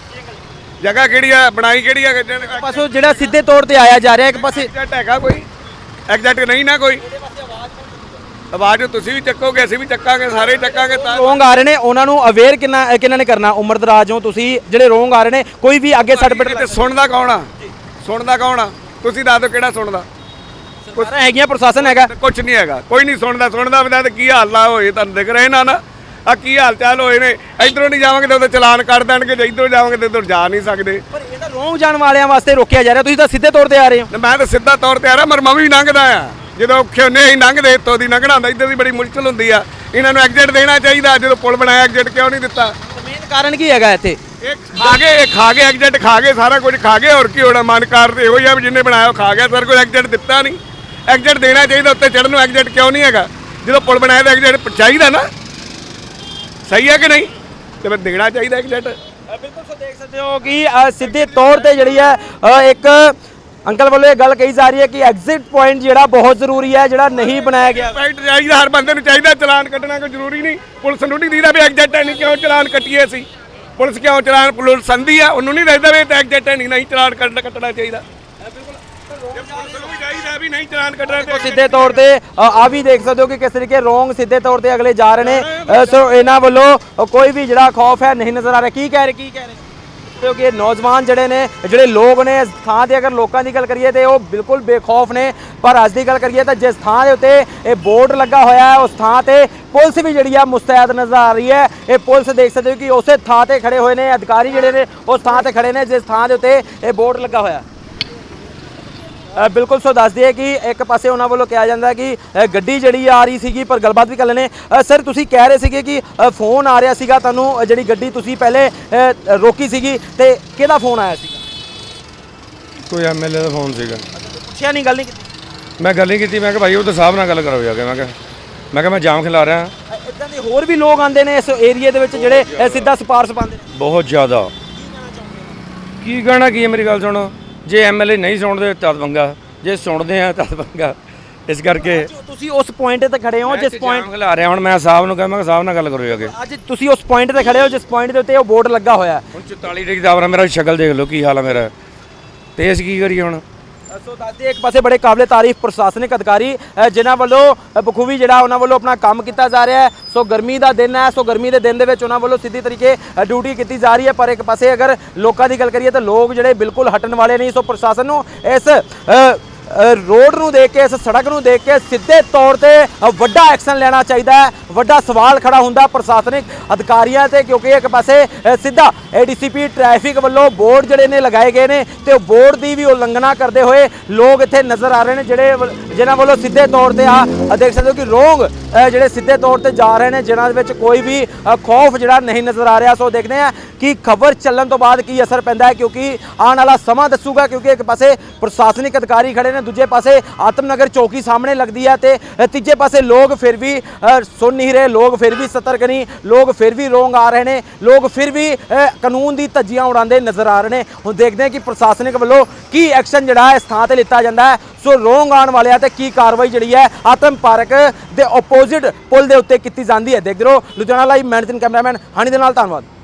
ਜਗ੍ਹਾ ਕਿਹੜੀ ਆ? ਬਣਾਈ ਕਿਹੜੀ ਆ? ਪਾਸੋਂ ਜਿਹੜਾ ਸਿੱਧੇ ਤੌਰ ਤੇ ਆਇਆ ਜਾ ਰਿਹਾ ਇੱਕ ਪਾਸੇ ਐਗਜ਼ੈਕਟ ਹੈਗਾ ਕੋਈ? ਐਗਜ਼ੈਕਟ ਨਹੀਂ ਨਾ ਕੋਈ? ਆਵਾਜ਼ ਤੁਸੀਂ ਵੀ ਚੱਕੋਗੇ ਅਸੀਂ ਵੀ ਚੱਕਾਂਗੇ ਸਾਰੇ ਚੱਕਾਂਗੇ ਤਾਂ ਰੋਂਗ ਆ ਰਹੇ ਨੇ ਉਹਨਾਂ ਨੂੰ ਅਵੇਅਰ ਕਿੰਨਾ ਕਿੰਨਾ ਨੇ ਕਰਨਾ? ਉਮਰਦਰਾਜ ਹੋ ਤੁਸੀਂ ਜਿਹੜੇ ਰੋਂਗ ਆ ਰਹੇ ਨੇ ਕੋਈ ਵੀ ਅੱਗੇ ਸੱਟ ਪਿੱਟ ਤੇ ਸੁਣਦਾ ਕੌਣ ਆ? ਸੁਣਦਾ ਕੌਣ ਆ? ਤੁਸੀਂ ਦੱਸ ਦਿਓ ਕਿਹੜਾ ਸੁਣਦਾ। ਸਾਰਾ ਹੈਗੀਆਂ ਪ੍ਰਸ਼ਾਸਨ ਹੈਗਾ। ਕੁਝ ਨਹੀਂ ਹੈਗਾ। ਕੋਈ ਨਹੀਂ ਸੁਣਦਾ ਸੁਣਦਾ ਬੰਦਾ ਤੇ ਕੀ ਹਾਲ ਆ ਹੋਏ ਤੁਹਾਨੂੰ ਦਿਖ ਰਹੇ ਨਾ ਨਾ। ਆ ਕੀ ਹਾਲ ਚਾਲ ਹੋਏ ਨੇ। ਇਧਰੋਂ ਨਹੀਂ ਜਾਵਾਂਗੇ ਤੇ ਉਧਰ ਚਲਾਨ ਕੱਢ ਦੇਣਗੇ ਜੇ ਇਧਰੋਂ ਜਾਵਾਂਗੇ ਤੇ ਉਧਰ ਜਾ ਨਹੀਂ ਸਕਦੇ। ਪਰ ਇਹ ਤਾਂ ਰੋਂਗ ਜਾਣ ਵਾਲਿਆਂ ਵਾਸਤੇ ਰੋਕਿਆ ਜਾ ਰਿਹਾ। ਤੁਸੀਂ ਤਾਂ ਸਿੱਧੇ ਤੌਰ ਤੇ ਆ ਰਹੇ ਹੋ। ਮੈਂ ਤਾਂ ਸਿੱਧਾ ਤੌਰ ਤੇ ਆ ਰਿਹਾ ਮਰ ਮੈਂ ਵੀ ਲੰਘਦਾ ਆ। ਜਦੋਂ ਔਖੇ ਹੁੰਦੇ ਅਸੀਂ ਲੰਘਦੇ ਇੱਥੋਂ ਦੀ ਲੰਘਣਾ ਹੁੰਦਾ ਇੱਧਰ ਦੀ ਬੜੀ ਮੁਸ਼ਕਲ ਹੁੰਦੀ ਆ। ਇਹਨਾਂ ਨੂੰ ਐਗਜ਼ਿਟ ਦੇਣਾ ਚਾਹੀਦਾ ਜਦੋਂ ਪੁਲ ਬਣਾਇਆ ਐਗਜ਼ਿਟ ਕਿਉਂ ਨਹੀਂ ਦਿੱਤਾ? ਮੇਨ ਕਾਰਨ ਕੀ ਹੈਗਾ ਇੱਥੇ? ਇਹ ਖਾ ਗਏ ਇਹ ਖਾ ਗਏ ਐਗਜ਼ਿਟ ਖਾ ਗਏ ਸਾਰਾ ਕੁਝ ਖਾ ਗਏ ਹੋਰ ਕੀ ਹੋਣਾ ਮਨ ਕਾਰ ਤੇ ਇਹੋ ਹੀ ਆ ਵੀ ਜਿੰਨੇ ਬਣਾਇਆ ਉਹ ਖਾ ਗਿਆ ਸਰ ਕੋਈ ਐਗਜ਼ਿਟ ਦਿੱਤਾ ਨਹੀਂ। ਐਗਜ਼ਿਟ ਦੇਣਾ ਚਾਹੀਦਾ ਉੱਤੇ ਚੜਨ ਨੂੰ ਐਗਜ਼ਿਟ ਕਿਉਂ ਨਹੀਂ ਹੈਗਾ? ਜਦੋਂ ਪੁਲ ਬਣਾਇਆ ਤਾਂ ਐਗਜ਼ਿਟ ਚਾਹੀਦਾ ਨਾ। ਸਹੀ ਹੈ ਕਿ ਨਹੀਂ? ਤੇ ਫਿਰ ਦੇਣਾ ਚਾਹੀਦਾ ਐਗਜ਼ਿਟ ਬਿਲਕੁਲ ਸੋ ਦੇਖ ਸਕਦੇ ਹੋ ਕਿ ਸਿੱਧੇ ਤੌਰ ਤੇ ਜਿਹੜੀ ਹੈ ਇੱਕ ਅੰਕਲ ਵੱਲੋਂ ਇਹ ਗੱਲ ਕਹੀ ਜਾ ਰਹੀ ਹੈ ਕਿ ਐਗਜ਼ਿਟ ਪੁਆਇੰਟ ਜਿਹੜਾ ਬਹੁਤ ਜ਼ਰੂਰੀ ਹੈ ਜਿਹੜਾ ਨਹੀਂ ਬਣਾਇਆ ਗਿਆ। ਰਾਈਟ ਚਾਹੀਦਾ ਹਰ ਬੰਦੇ ਨੂੰ ਚਾਹੀਦਾ ਚਲਾਨ ਕੱਟਣਾ ਕੋਈ ਜ਼ਰੂਰੀ ਨਹੀਂ। ਪੁਲਿਸ ਨੂੰ ਨਹੀਂ ਦੀਦਾ ਵੀ ਐਗਜ਼ਿਟ ਹੈ ਨਹੀਂ ਕਿਉਂ ਚਲਾਨ ਕੱਟੀਏ ਅਸੀਂ? ਪੁਲਿਸ ਕਿਉਂ ਚਲਾਨ ਪੁਲਿਸ ਸੰਦੀ ਆ ਉਹਨੂੰ ਨਹੀਂ ਦੱਸਦਾ ਵੀ ਐਗਜ਼ਿਟ ਹੈ ਨਹੀਂ ਨਹੀਂ ਚਲਾਨ ਕੱਟਣਾ ਕੱਟਣਾ ਚਾਹੀਦਾ। ਪੁਲਿਸ ਨੂੰ ਵੀ ਚਾਹੀਦਾ ਵੀ ਨਹੀਂ ਚਲਾਨ ਕੱਟਣਾ ਤੇ ਸਿੱਧੇ ਤੌਰ ਤੇ ਆ ਵੀ ਦੇਖ ਸਕਦੇ ਹੋ ਕਿ ਕਿਸ ਤਰੀਕੇ ਰੋਂਗ ਸਿੱਧੇ ਤੌਰ ਤੇ ਅਗਲੇ ਜਾ ਰਹੇ ਨੇ। ਸੋ ਇਹਨਾਂ ਵੱਲੋਂ ਕੋਈ ਵੀ ਜਿਹੜਾ ਖੌਫ ਹੈ ਨਹੀਂ ਨਜ਼ਰ ਆ ਰਿਹਾ। ਕੀ ਕਹਿ ਰਹੇ ਕੀ ਕਹਿ ਰਹੇ? ਕਿਉਂਕਿ ਇਹ ਨੌਜਵਾਨ ਜਿਹੜੇ ਨੇ, ਜਿਹੜੇ ਲੋਕ ਨੇ ਇਸ ਥਾਂ ਤੇ ਅਗਰ ਲੋਕਾਂ ਦੀ ਗੱਲ ਕਰੀਏ ਤੇ ਉਹ ਬਿਲਕੁਲ ਬੇਖੌਫ ਨੇ। ਪਰ ਅੱਜ ਦੀ ਗੱਲ ਕਰੀਏ ਤਾਂ ਜਿਸ ਥਾਂ ਦੇ ਉੱਤੇ ਇਹ ਬੋਰਡ ਲੱਗਾ ਹੋਇਆ ਹੈ, ਉਸ ਥਾਂ ਤੇ ਪੁਲਿਸ ਵੀ ਜਿਹੜੀ ਆ ਮੁਸਤੈਦ ਨਜ਼ਰ ਆ ਰਹੀ ਹੈ। ਇਹ ਪੁਲਿਸ ਦੇਖ ਸਕਦੇ ਹੋ ਕਿ ਉਸੇ ਥਾਂ ਤੇ ਖੜੇ ਹੋਏ ਨੇ, ਅਧਿਕਾਰੀ ਜਿਹੜੇ ਨੇ, ਉਸ ਥਾਂ ਤੇ ਖੜੇ ਨੇ, ਜਿਸ ਥਾਂ ਦੇ ਉੱਤੇ ਇਹ ਬੋਰਡ ਲੱਗਾ ਹੋਇਆ। ਬਿਲਕੁਲ ਸੋ ਦੱਸ ਦਈਏ ਕਿ ਇੱਕ ਪਾਸੇ ਉਹਨਾਂ ਵੱਲੋਂ ਕਿਹਾ ਜਾਂਦਾ ਕਿ ਗੱਡੀ ਜਿਹੜੀ ਆ ਰਹੀ ਸੀਗੀ ਪਰ ਗੱਲਬਾਤ ਵੀ ਕਰ ਲੈਣੇ ਸਰ ਤੁਸੀਂ ਕਹਿ ਰਹੇ ਸੀਗੇ ਕਿ ਫੋਨ ਆ ਰਿਹਾ ਸੀਗਾ ਤੁਹਾਨੂੰ ਜਿਹੜੀ ਗੱਡੀ ਤੁਸੀਂ ਪਹਿਲੇ ਰੋਕੀ ਸੀਗੀ ਤੇ ਕਿਹਦਾ ਫੋਨ ਆਇਆ ਸੀਗਾ? ਕੋਈ ਐਮਐਲਏ ਦਾ ਫੋਨ ਸੀਗਾ। ਪੁੱਛਿਆ ਨਹੀਂ ਗੱਲ ਨਹੀਂ ਕੀਤੀ। ਮੈਂ ਗੱਲ ਨਹੀਂ ਕੀਤੀ ਮੈਂ ਕਿਹਾ ਭਾਈ ਉਹ ਤਾਂ ਸਾਹਿਬ ਨਾਲ ਗੱਲ ਕਰੋ ਜਾ ਕੇ ਮੈਂ ਕਿਹਾ ਮੈਂ ਕਿਹਾ ਮੈਂ ਜਾਮ ਖਿਲਾ ਰਿਹਾ। ਇਦਾਂ ਦੇ ਹੋਰ ਵੀ ਲੋਕ ਆਉਂਦੇ ਨੇ ਇਸ ਏਰੀਏ ਦੇ ਵਿੱਚ ਜਿਹੜੇ ਸਿੱਧਾ ਸਪਾਰਸ਼ ਪਾਉਂਦੇ ਨੇ। ਬਹੁਤ ਜ਼ਿਆਦਾ। ਕੀ ਕਹਿਣਾ ਕੀ ਹੈ ਮੇਰੀ ਗੱਲ ਸੁਣੋ? ਜੇ ਐਮਐਲਏ ਨਹੀਂ ਸੁਣਦੇ ਤਦ ਪੰਗਾ। ਜੇ ਸੁਣਦੇ ਆ ਤਦ ਪੰਗਾ। ਇਸ ਕਰਕੇ ਤੁਸੀਂ ਉਸ ਪੁਆਇੰਟ ਤੇ ਖੜੇ ਹੋ ਜਿਸ ਪੁਆਇੰਟ ਖਿਲਾ ਰਿਹਾ ਹੁਣ ਮੈਂ ਸਾਹਿਬ ਨੂੰ ਕਹਾਂ ਮੈਂ ਕਿਹਾ ਸਾਹਿਬ ਨਾਲ ਗੱਲ ਕਰੋ ਕੇ। ਅੱਜ ਤੁਸੀਂ ਉਸ ਪੁਆਇੰਟ ਤੇ ਖੜੇ ਹੋ ਜਿਸ ਪੁਆਇੰਟ ਦੇ ਉੱਤੇ ਉਹ ਬੋਰਡ ਲੱਗਾ ਹੋਇਆ। ਹੈ ਹੁਣ 44 ਡਿਗਰੀ ਦਾ ਮੇਰਾ ਸ਼ਕਲ ਦੇਖ ਲਓ ਕੀ ਹਾਲ ਆ ਮੇਰਾ। ਤੇ ਅਸੀਂ ਕੀ ਕਰੀਏ ਹੁਣ? ਸੋ ਦੱਸਦੇ ਇੱਕ ਪਾਸੇ ਬੜੇ ਕਾਬਲੇ ਤਾਰੀਫ ਪ੍ਰਸ਼ਾਸਨਿਕ ਅਧਿਕਾਰੀ ਜਿਨ੍ਹਾਂ ਵੱਲੋਂ ਬਖੂਬੀ ਜਿਹੜਾ ਉਹਨਾਂ ਵੱਲੋਂ ਆਪਣਾ ਕੰਮ ਕੀਤਾ ਜਾ ਰਿਹਾ ਹੈ। ਸੋ ਗਰਮੀ ਦਾ ਦਿਨ ਹੈ, ਸੋ ਗਰਮੀ ਦੇ ਦਿਨ ਦੇ ਵਿੱਚ ਉਹਨਾਂ ਵੱਲੋਂ ਸਿੱਧੀ ਤਰੀਕੇ ਡਿਊਟੀ ਕੀਤੀ ਜਾ ਰਹੀ ਹੈ। ਪਰ ਇੱਕ ਪਾਸੇ ਅਗਰ ਲੋਕਾਂ ਦੀ ਗੱਲ ਕਰੀਏ ਤਾਂ ਲੋਕ ਜਿਹੜੇ ਬਿਲਕੁਲ ਹਟਣ ਵਾਲੇ ਨਹੀਂ, ਸੋ ਪ੍ਰਸ਼ਾਸਨ ਨੂੰ ਇਸ ਰੋਡ ਨੂੰ ਦੇਖ ਕੇ ਇਸ ਸੜਕ ਨੂੰ ਦੇਖ ਕੇ ਸਿੱਧੇ ਤੌਰ ਤੇ ਵੱਡਾ ਐਕਸ਼ਨ ਲੈਣਾ ਚਾਹੀਦਾ ਹੈ। ਵੱਡਾ ਸਵਾਲ ਖੜਾ ਹੁੰਦਾ ਪ੍ਰਸ਼ਾਸਨਿਕ ਅਧਿਕਾਰੀਆਂ ਤੇ ਕਿਉਂਕਿ ਇੱਕ ਪਾਸੇ ਅ, ਸਿੱਧਾ ਏਡੀਸੀਪੀ ਟ੍ਰੈਫਿਕ ਵੱਲੋਂ ਬੋਰਡ ਜਿਹੜੇ ਨੇ ਲਗਾਏ ਗਏ ਨੇ ਤੇ ਉਹ ਬੋਰਡ ਦੀ ਵੀ ਉਲੰਘਣਾ ਕਰਦੇ ਹੋਏ ਲੋਕ ਇੱਥੇ ਨਜ਼ਰ ਆ ਰਹੇ ਨੇ ਜਿਹੜੇ ਵੱਲ- ਜਿਨ੍ਹਾਂ ਵੱਲੋਂ ਸਿੱਧੇ ਤੌਰ ਤੇ ਆ ਦੇਖ ਸਕਦੇ ਹੋ ਕਿ ਰੋਂਗ ਜਿਹੜੇ ਸਿੱਧੇ ਤੌਰ ਤੇ ਜਾ ਰਹੇ ਨੇ ਜਿਨ੍ਹਾਂ ਦੇ ਵਿੱਚ ਕੋਈ ਵੀ ਖੌਫ ਜਿਹੜਾ ਨਹੀਂ ਨਜ਼ਰ ਆ ਰਿਹਾ। ਸੋ ਦੇਖਦੇ ਆ ਕਿ ਖਬਰ ਚੱਲਣ ਤੋਂ ਬਾਅਦ ਕੀ ਅਸਰ ਪੈਂਦਾ ਹੈ ਕਿਉਂਕਿ ਆਉਣ ਵਾਲਾ ਸਮਾਂ ਦੱਸੂਗਾ ਕਿਉਂਕਿ ਇੱਕ ਪਾਸੇ ਪ੍ਰਸ਼ਾਸਨਿਕ ਅਧਿਕਾਰੀ ਖੜੇ ਨੇ ਦੂਜੇ ਪਾਸੇ ਆਤਮਨਗਰ ਚੌਕੀ ਸਾਹਮਣੇ ਲੱਗਦੀ ਹੈ ਤੇ ਤੀਜੇ ਪਾਸੇ ਲੋਕ ਫਿਰ ਵੀ ਸੁਣ ਨਹੀਂ ਰਹੇ, ਲੋਕ ਫਿਰ ਵੀ ਸਤਰਕ ਨਹੀਂ, ਲੋਕ ਫਿਰ ਵੀ ਰੋਂਗ ਆ ਰਹੇ ਨੇ, ਲੋਕ ਫਿਰ ਵੀ ਕਾਨੂੰਨ ਦੀ ਧੱਜੀਆਂ ਉਡਾਉਂਦੇ ਨਜ਼ਰ ਆ ਰਹੇ ਨੇ। ਹੁਣ ਦੇਖਦੇ ਹਾਂ ਕਿ ਪ੍ਰਸ਼ਾਸਨਿਕ ਵੱਲੋਂ ਕੀ ਐਕਸ਼ਨ ਜਿਹੜਾ ਹੈ ਇਸ ਥਾਂ ਤੇ ਲਿੱਤਾ ਜਾਂਦਾ ਹੈ। ਸੋ ਰੋਂਗ ਆਉਣ ਵਾਲਿਆਂ ਤੇ ਕੀ ਕਾਰਵਾਈ ਜਿਹੜੀ ਹੈ ਆਤਮ ਪਾਰਕ ਦੇ ਆਪੋਜ਼ਿਟ ਪੁਲ ਦੇ ਉੱਤੇ ਕੀਤੀ ਜਾਂਦੀ ਹੈ। ਦੇਖਦੇ ਰਹੋ, Ludhiana live managing cameraman Hani ਦੇ ਨਾਲ ਧੰਨਵਾਦ।